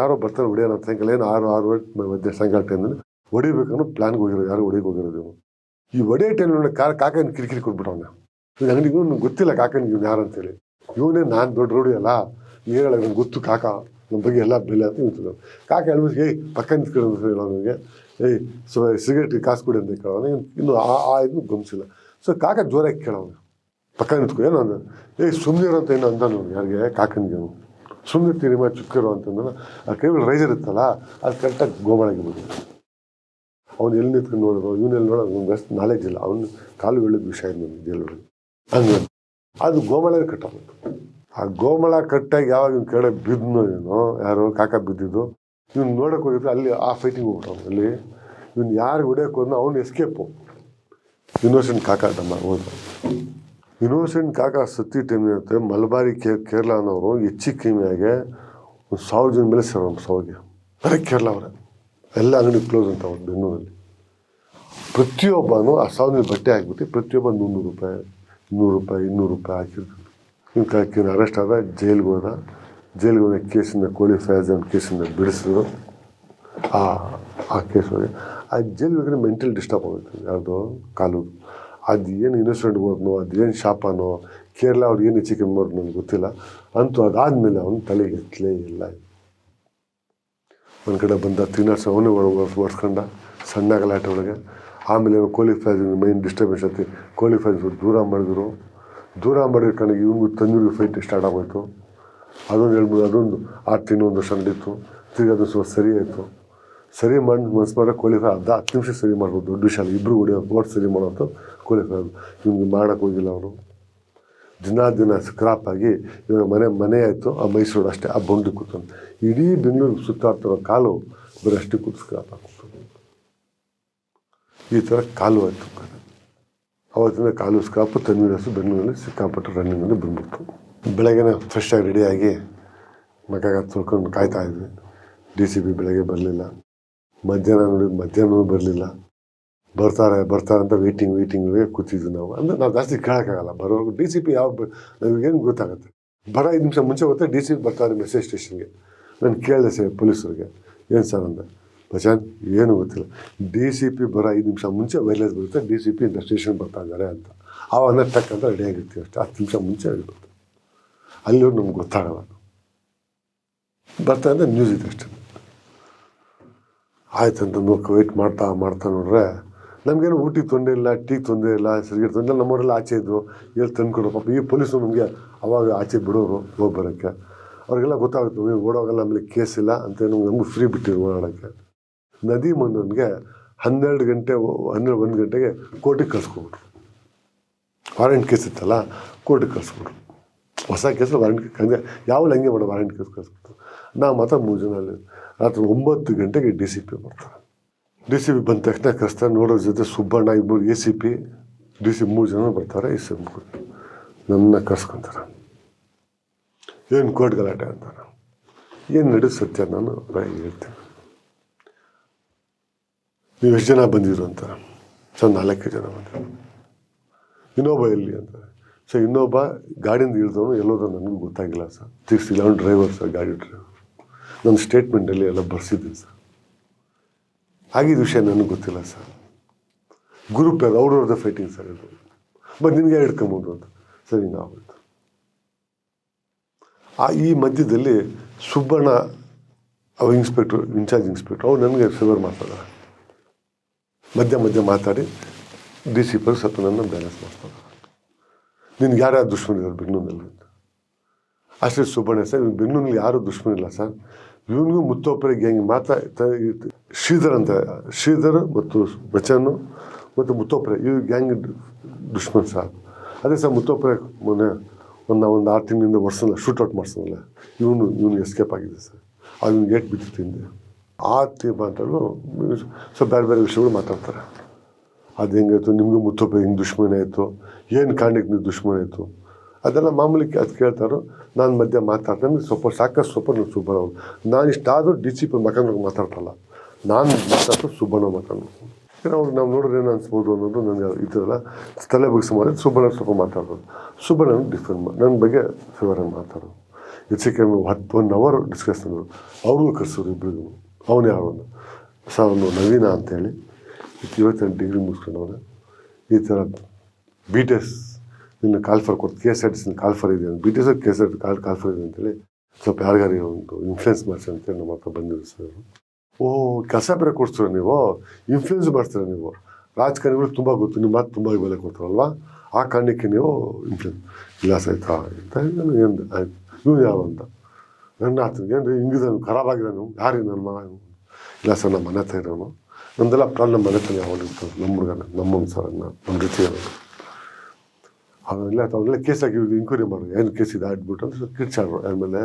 ಯಾರೋ ಬರ್ತಾರೆ ಹೊಡಿಯೋಣ ಸಾಯಂಕಾಲ ಏನು ಆರು ಆರು ಮಧ್ಯೆ ಸಾಯಂಕಾಲ ಟೈಮಲ್ಲಿ ಹೊಡಿಬೇಕನ್ನೋ ಪ್ಲ್ಯಾನ್ಗೆ ಹೋಗಿರೋದು ಯಾರು ಹೊಡಿಗೆ ಹೋಗಿರೋದು ಇವನು. ಈ ಒಡೆಯ ಟೈಮ್ ಕಾರ್ ಕಾಕನ ಕಿರಿಕಿರಿ ಕೊಟ್ಬಿಟ್ಟವನ. ಅಂಗಡಿಗೂ ಗೊತ್ತಿಲ್ಲ ಕಾಕನಿಗೆ ಇವ್ನು ಯಾರು ಅಂತೇಳಿ. ಇವನೇ ನಾನು ದೊಡ್ಡ ರೂಢಿ ಅಲ್ಲ? ಹೇಳ ಗೊತ್ತು ಕಾಕ. ನಮ್ಮ ಬಗ್ಗೆ ಎಲ್ಲ ಬೆಲೆ ಅಂತ ನಿಂತಿದ್ದು. ಕಾಕ ಹೇಳ್ಬಿಟ್ಟು, ಏಯ್ ಪಕ್ಕ ನಿಂತ್ಕೊಳ್ಳೋ ನನಗೆ ಏಯ್, ಸೊ, ಸಿಗರೇಟ್ ಕಾಸು ಕೊಡಿ ಅಂತ ಕೇಳೋಣ ಇನ್ನು ಆ ಆ ಇದನ್ನು ಗಮನಿಸಿಲ್ಲ ಸೊ ಕಾಕ ಜೋರಾಗಿ ಕೇಳೋನು ಪಕ್ಕ ನಿಂತ್ಕೊ, ಏನು ಅಂದ? ಏಯ್ ಸುಮ್ಮನೆ ಅಂತ ಏನೋ ಅಂದ ಯಾರಿಗೆ? ಕಾಕನಿಗೆ ಸುಮ್ಮನೆ ತಿರಿಮ ಚುಕ್ಕಿರೋ ಅಂತಂದ್ರೆ ಆ ಕೈಗಳು ರೈಸರ್ ಇತ್ತಲ್ಲ ಅದು ಕರೆಕ್ಟಾಗಿ ಗೋಬಳಾಗಿ ಬಿಟ್ಟಿದೆ ಅವ್ನು ಎಲ್ಲಿ ನಿಂತ್ಕೊಂಡು ನೋಡೋದು? ಇವನೆಲ್ಲಿ ನೋಡೋದು? ಬೆಸ್ಟ್ ನಾಲೆಜ್ ಇಲ್ಲ. ಅವ್ನು ಕಾಲು ಬೆಳೆದ ವಿಷಯ ನನಗೆ ಜೈಲೊಳಗೆ ಹಂಗೆ. ಅದು ಗೋಮಳ ಕಟ್ಟಬೇಕು. ಆ ಗೋಮಳ ಕಟ್ಟಾಗಿ ಯಾವಾಗ ಇವ್ನ ಕೆಳಗೆ ಬಿದ್ದನು ಏನೋ, ಯಾರು ಕಾಕ ಬಿದ್ದಿದ್ದು, ಇವ್ನು ನೋಡೋಕೆ ಹೋಗಿದ್ರೆ ಅಲ್ಲಿ ಆ ಫೈಟಿಂಗ್ ಹೋಗ್ಬಿಟ್ಟು ಅಲ್ಲಿ ಇವ್ನು ಯಾರು ಹೊಡಿಯೋಕೆ ಹೋದ್ನೋ ಅವ್ನು ಎಸ್ಕೇಪು ಇನ್ನೋಸೆಂಟ್ ಕಾಕ ನಮ್ಮ ಹೋದ್ರು. ಇನ್ನೋಸೆಂಟ್ ಕಾಕ ಸತ್ತಿ ಟೈಮ್ ಇರುತ್ತೆ. ಮಲಬಾರಿ ಕೇ ಕೇರಳ ಅನ್ನೋರು ಹೆಚ್ಚು ಕಮ್ಮಿಯಾಗೆ ಒಂದು ಸಾವಿರ ಜನ ಮೇಲೆ ಸೇರೋ ಸಾವಿಗೆ ಬರೀ ಕೇರಳ ಅವರೇ. ಎಲ್ಲ ಅಂಗಡಿ ಕ್ಲೋಸ್ ಅಂತ ಅವ್ರು ಬೆಂಗಳೂರಲ್ಲಿ. ಪ್ರತಿಯೊಬ್ಬನು ಆ ಸಾವಿರ ಬಟ್ಟೆ ಹಾಕ್ಬಿಟ್ಟು ಪ್ರತಿಯೊಬ್ಬ ನೂರು ರೂಪಾಯಿ ನೂರು ರೂಪಾಯಿ, ಇನ್ನೂರು ರೂಪಾಯಿ ಹಾಕಿರ್ತಾರೆ ಇಂಥ ಕಾಕಿನ ಅರೆಸ್ಟ್ ಆದ, ಜೈಲಿಗೆ ಹೋದ. ಜೈಲಿಗೆ ಹೋದ ಕೇಸಿಂದ ಕೋಳಿ ಫ್ಯಾಜ್ ಅಂತ ಕೇಸಿಂದ ಬಿಡಿಸಿದ್ರು. ಆ ಆ ಕೇಸ್ ಒಳಗೆ ಆ ಜೈಲ್ ಬೇಕಾದ್ರೆ ಮೆಂಟಲ್ ಡಿಸ್ಟರ್ಬ್ ಆಗುತ್ತೆ ಯಾವುದು ಕಾಲು. ಅದು ಏನು ಇನ್ವೆಸ್ಟ್ಮೆಂಟ್ ಹೋದ್ನೋ ಅದೇನು ಶಾಪನೋ, ಕೇರಳ ಅವ್ರು ಏನು ಹೆಚ್ಚು ಮಾಡೋದು ನನಗೆ ಗೊತ್ತಿಲ್ಲ. ಅಂತೂ ಅದಾದಮೇಲೆ ಅವನು ತಲೆಗೆ ಎತ್ತಲೇ ಇಲ್ಲ. ಒಂದು ಕಡೆ ಬಂದ ತಿನ್ನರ್ಸ್ ಅವನೇ ಒಡ್ಸ್ಕೊಂಡ ಸಣ್ಣ ಗಲಾಟೆ ಒಳಗೆ. ಆಮೇಲೆ ಕೋಳಿ ಫ್ರೈಸ್ ಮೈನ್ ಡಿಸ್ಟರ್ಬೆನ್ಸ್ ಐತೆ ಕೋಳಿ ಫ್ರೈಸ್ ದೂರ ಮಾಡಿದ್ರು. ದೂರ ಮಾಡಿದ ಕಣಗೆ ಇವ್ನಿಗೆ ತಂದೂರಿಗೆ ಫೈಟ್ ಸ್ಟಾರ್ಟ್ ಆಗೋಯ್ತು. ಅದೊಂದು ಹೇಳ್ಬೋದು, ಅದೊಂದು ಆರು ತಿಂಗಳು ಒಂದು ವರ್ಷ ನಡೀತು. ತಿರ್ಗಿ ಅದು ಸ್ವಲ್ಪ ಸರಿ ಆಯಿತು. ಸರಿ ಮಾಡಿ ಮನಸ್ಸು ಮಾಡೋ ಕೋಳಿ ಫ್ರೈ ಅದು ಹತ್ತು ನಿಮಿಷ ಸರಿ ಮಾಡ್ಬೋದು. ದೊಡ್ಡ ಶಾಲೆ ಇಬ್ಬರು ಹೊಡಿಯೋ ಓಟ್ ಸರಿ ಮಾಡೋದು ಕೋಳಿ ಫ್ರೈ ಇವ್ನಿಗೆ ಮಾಡೋಕ್ಕೆ ಹೋಗಿಲ್ಲ ಅವರು ದಿನ ದಿನ ಸ್ಕ್ರಾಪ್ ಆಗಿ ಇವಾಗ ಮನೆ ಮನೆ ಆಯಿತು, ಆ ಮೈಸೂರು ಅಷ್ಟೇ, ಆ ಬೌಂಡ್ರಿ ಕೂತ್ಕೊಂಡು. ಇಡೀ ಬೆಂಗಳೂರು ಸುತ್ತಾಡ್ತಿರೋ ಕಾಲು ಬರೀ ಅಷ್ಟೇ ಕೂತು ಸ್ಕ್ರಾಪ್ ಆಗ್ಬಿಟ್ಟು ಈ ಥರ ಕಾಲು ಆಯಿತು ಅವತ್ತಿನ ಕಾಲು ಸ್ಕಾಪು ತನ್ವೀರಸು ಬೆಂಗಳೂರಲ್ಲಿ ಸಿಕ್ಕಾಪಟ್ಟೆ ರನ್ನಿಂಗಲ್ಲಿ ಬಂದ್ಬಿಡ್ತು. ಬೆಳಗ್ಗೆ ಫ್ರೆಶ್ ಆಗಿ ರೆಡಿಯಾಗಿ ಮಕಾಗ ತೊಳ್ಕೊಂಡು ಕಾಯ್ತಾ ಇದ್ವಿ. ಡಿ ಸಿ ಪಿ ಬೆಳಗ್ಗೆ ಬರಲಿಲ್ಲ. ಮಧ್ಯಾಹ್ನ ನೋಡಿ ಮಧ್ಯಾಹ್ನ ಬರಲಿಲ್ಲ. ಬರ್ತಾರೆ ಬರ್ತಾರೆ ಅಂತ ವೇಟಿಂಗ್ ವೇಟಿಂಗ್ಗೆ ಕೂತಿದ್ವಿ ನಾವು. ಅಂದರೆ ನಾವು ಜಾಸ್ತಿ ಕೇಳೋಕ್ಕಾಗಲ್ಲ. ಬರೋರು ಡಿ ಸಿ ಪಿ ಯಾವ ಬ- ನಮಗೇನು ಗೊತ್ತಾಗುತ್ತೆ. ಬರ ಐದು ನಿಮಿಷ ಮುಂಚೆ ಗೊತ್ತಾ ಡಿ ಸಿ ಪಿ ಬರ್ತಾರೆ ಮೆಸೇಜ್ ಸ್ಟೇಷನ್ಗೆ ನಾನು ಕೇಳಿದೆ ಸರ್ ಪೊಲೀಸರಿಗೆ. ಏನು ಸರ್ ಅಂದೆ? ಬಚಾನ್ ಏನು ಗೊತ್ತಿಲ್ಲ. ಡಿ ಸಿ ಪಿ ಬರೋ ಐದು ನಿಮಿಷ ಮುಂಚೆ ವೈರ್ಲೆಸ್ ಬರುತ್ತೆ, ಡಿ ಸಿ ಪಿ ಇಂಥ ಸ್ಟೇಷನ್ ಬರ್ತಾ ಇದ್ದಾರೆ ಅಂತ. ಆವಾಗ ಟಕ್ ಅಂತ ರೆಡಿ ಆಗಿರ್ತೀವಿ ಅಷ್ಟೇ. ಹತ್ತು ನಿಮಿಷ ಮುಂಚೆ ಇರುತ್ತೆ ಅಲ್ಲೂ ನಮ್ಗೆ ಗೊತ್ತಾಗಲ್ಲ ಬರ್ತಾ ಇದ್ದ ನ್ಯೂಸ್ ಇದೆ ಅಷ್ಟೇ. ಆಯ್ತು ಅಂತ ಮಾಡ್ತಾ ಮಾಡ್ತಾ ನೋಡ್ರೆ, ನಮಗೇನು ಊಟಿಗೆ ತೊಂದರೆ ಇಲ್ಲ ಟೀಗೆ ತೊಂದರೆ ಇಲ್ಲ, ಸಿಗರೇಟ್ ತೊಂದರೆ ಇಲ್ಲ ನಮ್ಮವರೆಲ್ಲ ಆಚೆ ಇದ್ದರು ಎಲ್ಲಿ ತಂದ್ಕೊಡು ಪಾಪ. ಈ ಪೊಲೀಸು ನಮಗೆ ಅವಾಗ ಆಚೆ ಬಿಡೋರು ಹೋಗಿ ಬರೋಕ್ಕೆ. ಅವ್ರಿಗೆಲ್ಲ ಗೊತ್ತಾಗುತ್ತೆ ಓಡೋಗಲ್ಲ ಆಮೇಲೆ ಕೇಸ್ ಇಲ್ಲ ಅಂತ ನಮ್ಗೆ ನಮಗೂ ಫ್ರೀ ಬಿಟ್ಟಿರು ಓಡಾಡೋಕ್ಕೆ. ನದಿ ಮನ್ನನ್ಗೆ ಹನ್ನೆರಡು ಗಂಟೆ ಹನ್ನೆರಡು ಒಂದು ಗಂಟೆಗೆ ಕೋರ್ಟಿಗೆ ಕಳ್ಸ್ಕೊಬಿಟ್ರು ವಾರಂಟ್ ಕೇಸ್ ಇತ್ತಲ್ಲ, ಕೋರ್ಟಿಗೆ ಕಳ್ಸ್ಬಿಟ್ರು ಹೊಸ ಕೇಸ್ ವಾರಂಟ್ ಹಂಗೆ ಯಾವ ಹಂಗೆ ಮಾಡೋ ವಾರಂಟ್ ಕೇಸ್ ಕಳಿಸ್ಬಿಟ್ಟು ನಾವು ಮಾತ್ರ ಮೂರು ಜನ ಅಲ್ಲಿ, ರಾತ್ರಿ ಒಂಬತ್ತು ಗಂಟೆಗೆ ಡಿ ಸಿ ಪಿ ಬರ್ತಾರೆ. ಡಿ ಸಿ ಪಿ ಬಂದ ತಕ್ಷಣ ಕಷ್ಟ ನೋಡೋರ ಜೊತೆ ಸುಬ್ಬಣ್ಣ ಇಬ್ಬರು A C P, D C ಮೂರು ಜನ ಬರ್ತಾರೆ, ಎ ಸಿ ನನ್ನ ಕರ್ಸ್ಕೊತಾರೆ. ಏನು ಕೋರ್ಟ್ ಗಲಾಟೆ ಅಂತಾರೆ. ಏನು ನಡೆದು ಸತ್ಯ ನಾನು ಹೇಳ್ತೀನಿ. ನೀವು ಎಷ್ಟು ಜನ ಬಂದಿದ್ರು ಅಂತ? ಸರ್ ನಾಲ್ಕು ಜನ ಬಂದಿದ್ರು. ಇನ್ನೊಬ್ಬ ಎಲ್ಲಿ ಅಂತ? ಸರ್, ಇನ್ನೊಬ್ಬ ಗಾಡಿಯಿಂದ ಇಳಿದವನು ಎಲ್ಲೋದ ನನಗೂ ಗೊತ್ತಾಗಿಲ್ಲ ಸರ್. ತಿರ್ಸಿಲ್ಲ ಅವ್ನು ಡ್ರೈವರ್ ಸರ್, ಗಾಡಿ ಡ್ರೈವರ್. ನನ್ನ ಸ್ಟೇಟ್ಮೆಂಟಲ್ಲಿ ಎಲ್ಲ ಬರ್ಸಿದ್ದೀನಿ ಸರ್. ಆಗಿದ್ದ ವಿಷಯ ನನಗೆ ಗೊತ್ತಿಲ್ಲ ಸರ್. ಗ್ರೂಪ್ ಯಾರು ಅವ್ರವ್ರದ್ದು ಫೈಟಿಂಗ್ ಸರ್ ಇದು. ಬಟ್ ನಿನಗೆ ಹಿಡ್ಕೊಂಬೋದು ಅಂತ? ಸರಿ ಹಿಂಗೆ ಆ, ಈ ಮಧ್ಯದಲ್ಲಿ ಸುಬ್ಬಣ್ಣ, ಅವ ಇನ್ಸ್ಪೆಕ್ಟ್ರು ಇನ್ಚಾರ್ಜ್ ಇನ್ಸ್ಪೆಕ್ಟ್ರು ಅವ್ರು ನನಗೆ ಫೇವರ್ ಮಾಡ್ತಾರೆ. ಮಧ್ಯ ಮಧ್ಯ ಮಾತಾಡಿ ಡಿ ಸಿ ಪರ್ ಸ್ವಲ್ಪ ನನ್ನ ಬ್ಯಾಲೆನ್ಸ್ ಮಾಡ್ತಾರೆ. ನಿನ್ಗೆ ಯಾರ್ಯಾರು ದುಶ್ಮನ್ ಇದ್ದಾರೆ ಬೆಂಗಳೂರಿನಲ್ಲಿ ಅಷ್ಟೇ ಸುಬ್ಬಣ್ಣ ಸರ್ ಬೆಂಗ್ಳೂರಿನಲ್ಲಿ ಯಾರೂ ದುಶ್ಮನ್ ಇಲ್ಲ ಸರ್. ಇವನಿಗೂ ಮುತ್ತೋಪ್ರೆಗೆ ಗ್ಯಾಂಗ್ ಮಾತ್ರ ತ- ಈ ಶ್ರೀಧರ್ ಅಂತ, ಶ್ರೀಧರ್ ಮತ್ತು ಬಚನ್ ಮತ್ತು ಮುತ್ತೊಪ್ಪರೆ ಇವು ಗ್ಯಾಂಗ್ ದುಶ್ಮನ್ ಸರ್. ಅದೇ ಸರ್ ಮುತ್ತೊಪ್ಪರೆ ಮೊನ್ನೆ ಒಂದು ಒಂದು ಆರು ತಿಂಗಳಿಂದ ವರ್ಷಲ್ಲ ಶೂಟೌಟ್ ಮಾಡಿಸೋಲ್ಲ ಇವನು ಇವನು ಎಸ್ಕೇಪ್ ಆಗಿದೆ ಸರ್. ಅವ್ನಿಗೆ ಏಟ್ ಬಿದ್ದಿತ್ತು ಹಿಂದೆ. ಆ ತಿ ಮಾತಾಡಲು ಸ್ವಲ್ಪ ಬೇರೆ ಬೇರೆ ವಿಷಯಗಳು ಮಾತಾಡ್ತಾರೆ. ಅದು ಹೆಂಗಾಯ್ತು ನಿಮಗೂ ಮುತ್ತಪ್ಪ ಹಿಂಗೆ ದುಶ್ಮನ ಆಯಿತು ಏನು ಕಾರಣಕ್ಕೆ ನೀವು ದುಶ್ಮನ ಆಯಿತು ಅದೆಲ್ಲ ಮಾಮೂಲಿ ಅದು ಕೇಳ್ತಾರೋ ನಾನು ಮಧ್ಯೆ ಮಾತಾಡ್ತಾನೆ. ಸ್ವಲ್ಪ, ಸಾಕಷ್ಟು ಸ್ವಲ್ಪ ನಾನು ಸುಬ್ಬಣ್ಣ ನಾನು ಇಷ್ಟಾದರೂ ಡಿ ಸಿ ಪಿ ಮಕ್ಕಳಿಗೆ ಮಾತಾಡ್ತಲ್ಲ ನಾನು ಮಾತಾಡ್ತು ಸುಬ್ಬಣ್ಣ ಮಾತಾಡಬೇಕು ಅವ್ರು ನಾವು ನೋಡಿದ್ರೆ ಏನು ಅನ್ಸ್ಬೋದು ಅನ್ನೋದು ನನಗೆ ಈ ಥರ ತಲೆ ಬಗ್ಸಿ ಮಾಡಿದ್ರೆ ಸುಬ್ಬಣ್ಣ ಸ್ವಲ್ಪ ಮಾತಾಡೋದು ಸುಬ್ಬಣ್ಣ ಡಿಫ್ರೆಂಟ್ ಮಾಡಿ ನನ್ನ ಬಗ್ಗೆ ಫೇವರಾಗಿ ಮಾತಾಡೋದು. ಹೆಚ್ಚು ಕಮ್ಮಿ ಹತ್ತು ಒನ್ ಅವರ್ ಡಿಸ್ಕಸ್ ಮಾಡೋದು. ಅವ್ರಿಗೂ ಕರೆಸೋರು ಇಬ್ಬರಿಗೂ ಅವನು ಸರ್ ಅವನು ನವೀನ ಅಂತೇಳಿ. ಇವತ್ತೆಂಟು ಡಿಗ್ರಿ ಮುಗಿಸ್ಕೊಂಡವನು. ಈ ಥರ ಬಿ ಟಿ ಎಸ್ ನಿನ್ನ ಕಾಲ್ಫರ್ ಕೊಡ್ತು K S R T C call for ಇದೆ B T S K S R T call call for ಇದೆ ಅಂತೇಳಿ ಸ್ವಲ್ಪ ಯಾರಿಗಾರಿಗೆ ಒಂದು ಇನ್ಫ್ಲುಯೆನ್ಸ್ ಮಾಡಿಸಿ ಅಂತೇಳಿ ನಮ್ಮ ಹತ್ರ ಬಂದಿದ್ರು ಸರ್ ಓ, ಕೆಲಸ ಬೇರೆ ಕೊಡ್ತೀರ ನೀವು? ಇನ್ಫ್ಲುಯೆನ್ಸ್ ಮಾಡ್ತೀರ ನೀವು? ರಾಜಕಾರಣಿಗಳು ತುಂಬ ಗೊತ್ತು. ನಿಮ್ಮ ಮಾತು ತುಂಬ ಬೆಲೆ ಕೊಡ್ತಾರಲ್ವಾ? ಆ ಕಾರಣಕ್ಕೆ ನೀವು ಇನ್ಫ್ಲುಯೆನ್ಸ್ ಇಲ್ಲ ಸಹಿತ ಅಂತ ಏನು ಆಯ್ತು. ನೀವು ಯಾರು ಅಂತ? ನನ್ನ ಆತ ಏನು ಹಿಂಗಿದನು ಖರಾಬ್ ಯಾರೀ ನನ್ನ ಮಗ ಇಲ್ಲ ಸರ್, ನಮ್ಮ ಮನೆ ಹತ್ರ ಇರೋನು. ನಮ್ದೆಲ್ಲ ಪ್ರಾಬ್ಲಮ್ ಮನೆ ಹತ್ರ ಯಾವಾಗ ನಮ್ಮ ಹುಡುಗನ ನಮ್ಮ ಸರ್ ನಮ್ಮ ಜೊತೆ ಇರೋನು ಅವನ್ನೆಲ್ಲ ಕೇಸ್ ಹಾಕಿ ಇನ್ಕ್ವೈರಿ ಮಾಡೋದು ಏನು ಕೇಸ್ ಇದೆ? ಆಡ್ಬಿಟ್ಟು ಅಂತ ಕಿರ್ಚಾಡ್ರು. ಆಮೇಲೆ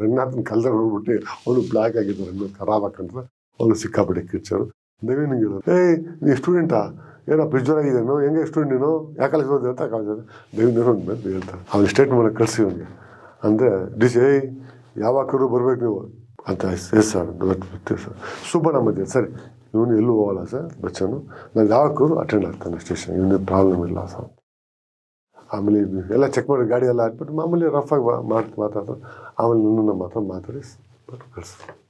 ರಂಗನಾಥನ ಕಲ್ದಾಗ ನೋಡ್ಬಿಟ್ಟು ಅವನು ಬ್ಲಾಕ್ ಆಗಿದ್ದು ರಂಗನಾಥ್ ಖರಾಬ್ ಹಾಕಂದ್ರೆ ಅವನು ಸಿಕ್ಕಾಪಟ್ಟೆ ಕಿರ್ಚಾರು. ನವೀನ್ ಹೇಳೋದು ಏಯ್, ನೀ ಸ್ಟೂಡೆಂಟಾ ಏನೋ ಪ್ರಿಜ್ವರ್ ಆಗಿದ್ದೇನೋ ಹೆಂಗೆ ಸ್ಟೂಡೆಂಟ್ ನೀನು? ಯಾಕೆ ಓದಿ ಅಂತ ಕಾಲೇಜ್ ನವೀನ್ ಏನೋ ಅಂತ ಹೇಳ್ತಾರೆ. ಸ್ಟೇಟ್ ಸ್ಟೇಟ್ಮೆಂಟ್ ಕಳಿಸಿ ಅವನಿಗೆ. ಅಂದರೆ ಡಿಸ್ ಏಯ್ ಯಾವಾಗಲೂ ಬರ್ಬೇಕು ನೀವು? ಅಂತ ಎಸ್ ಸರ್ ಸರ್. ಮಧ್ಯ, ಸರಿ. ಇವನು ಎಲ್ಲೂ ಹೋಗಲ್ಲ ಸರ್, ಬಚ್ಚನು. ನಾನು ಯಾವಾಗಲೂ ಅಟೆಂಡ್ ಆಗ್ತಾನೆ ಸ್ಟೇಷನ್ ಇವನಿಗೆ ಪ್ರಾಬ್ಲಮ್ ಇಲ್ಲ ಸರ್ ಆಮೇಲೆ ಎಲ್ಲ ಚೆಕ್ ಮಾಡಿ, ಗಾಡಿ ಎಲ್ಲ ಹಾಕ್ಬಿಟ್ಟು ಮಾಮೂಲಿ ರಫ್ ಆಗಿ ಮಾತು ಮಾತಾಡ್ತಾರೆ ಆಮೇಲೆ ನನ್ನನ್ನು ಮಾತ್ರ ಮಾತಾಡಿ ಕಳಿಸ್ತಾರೆ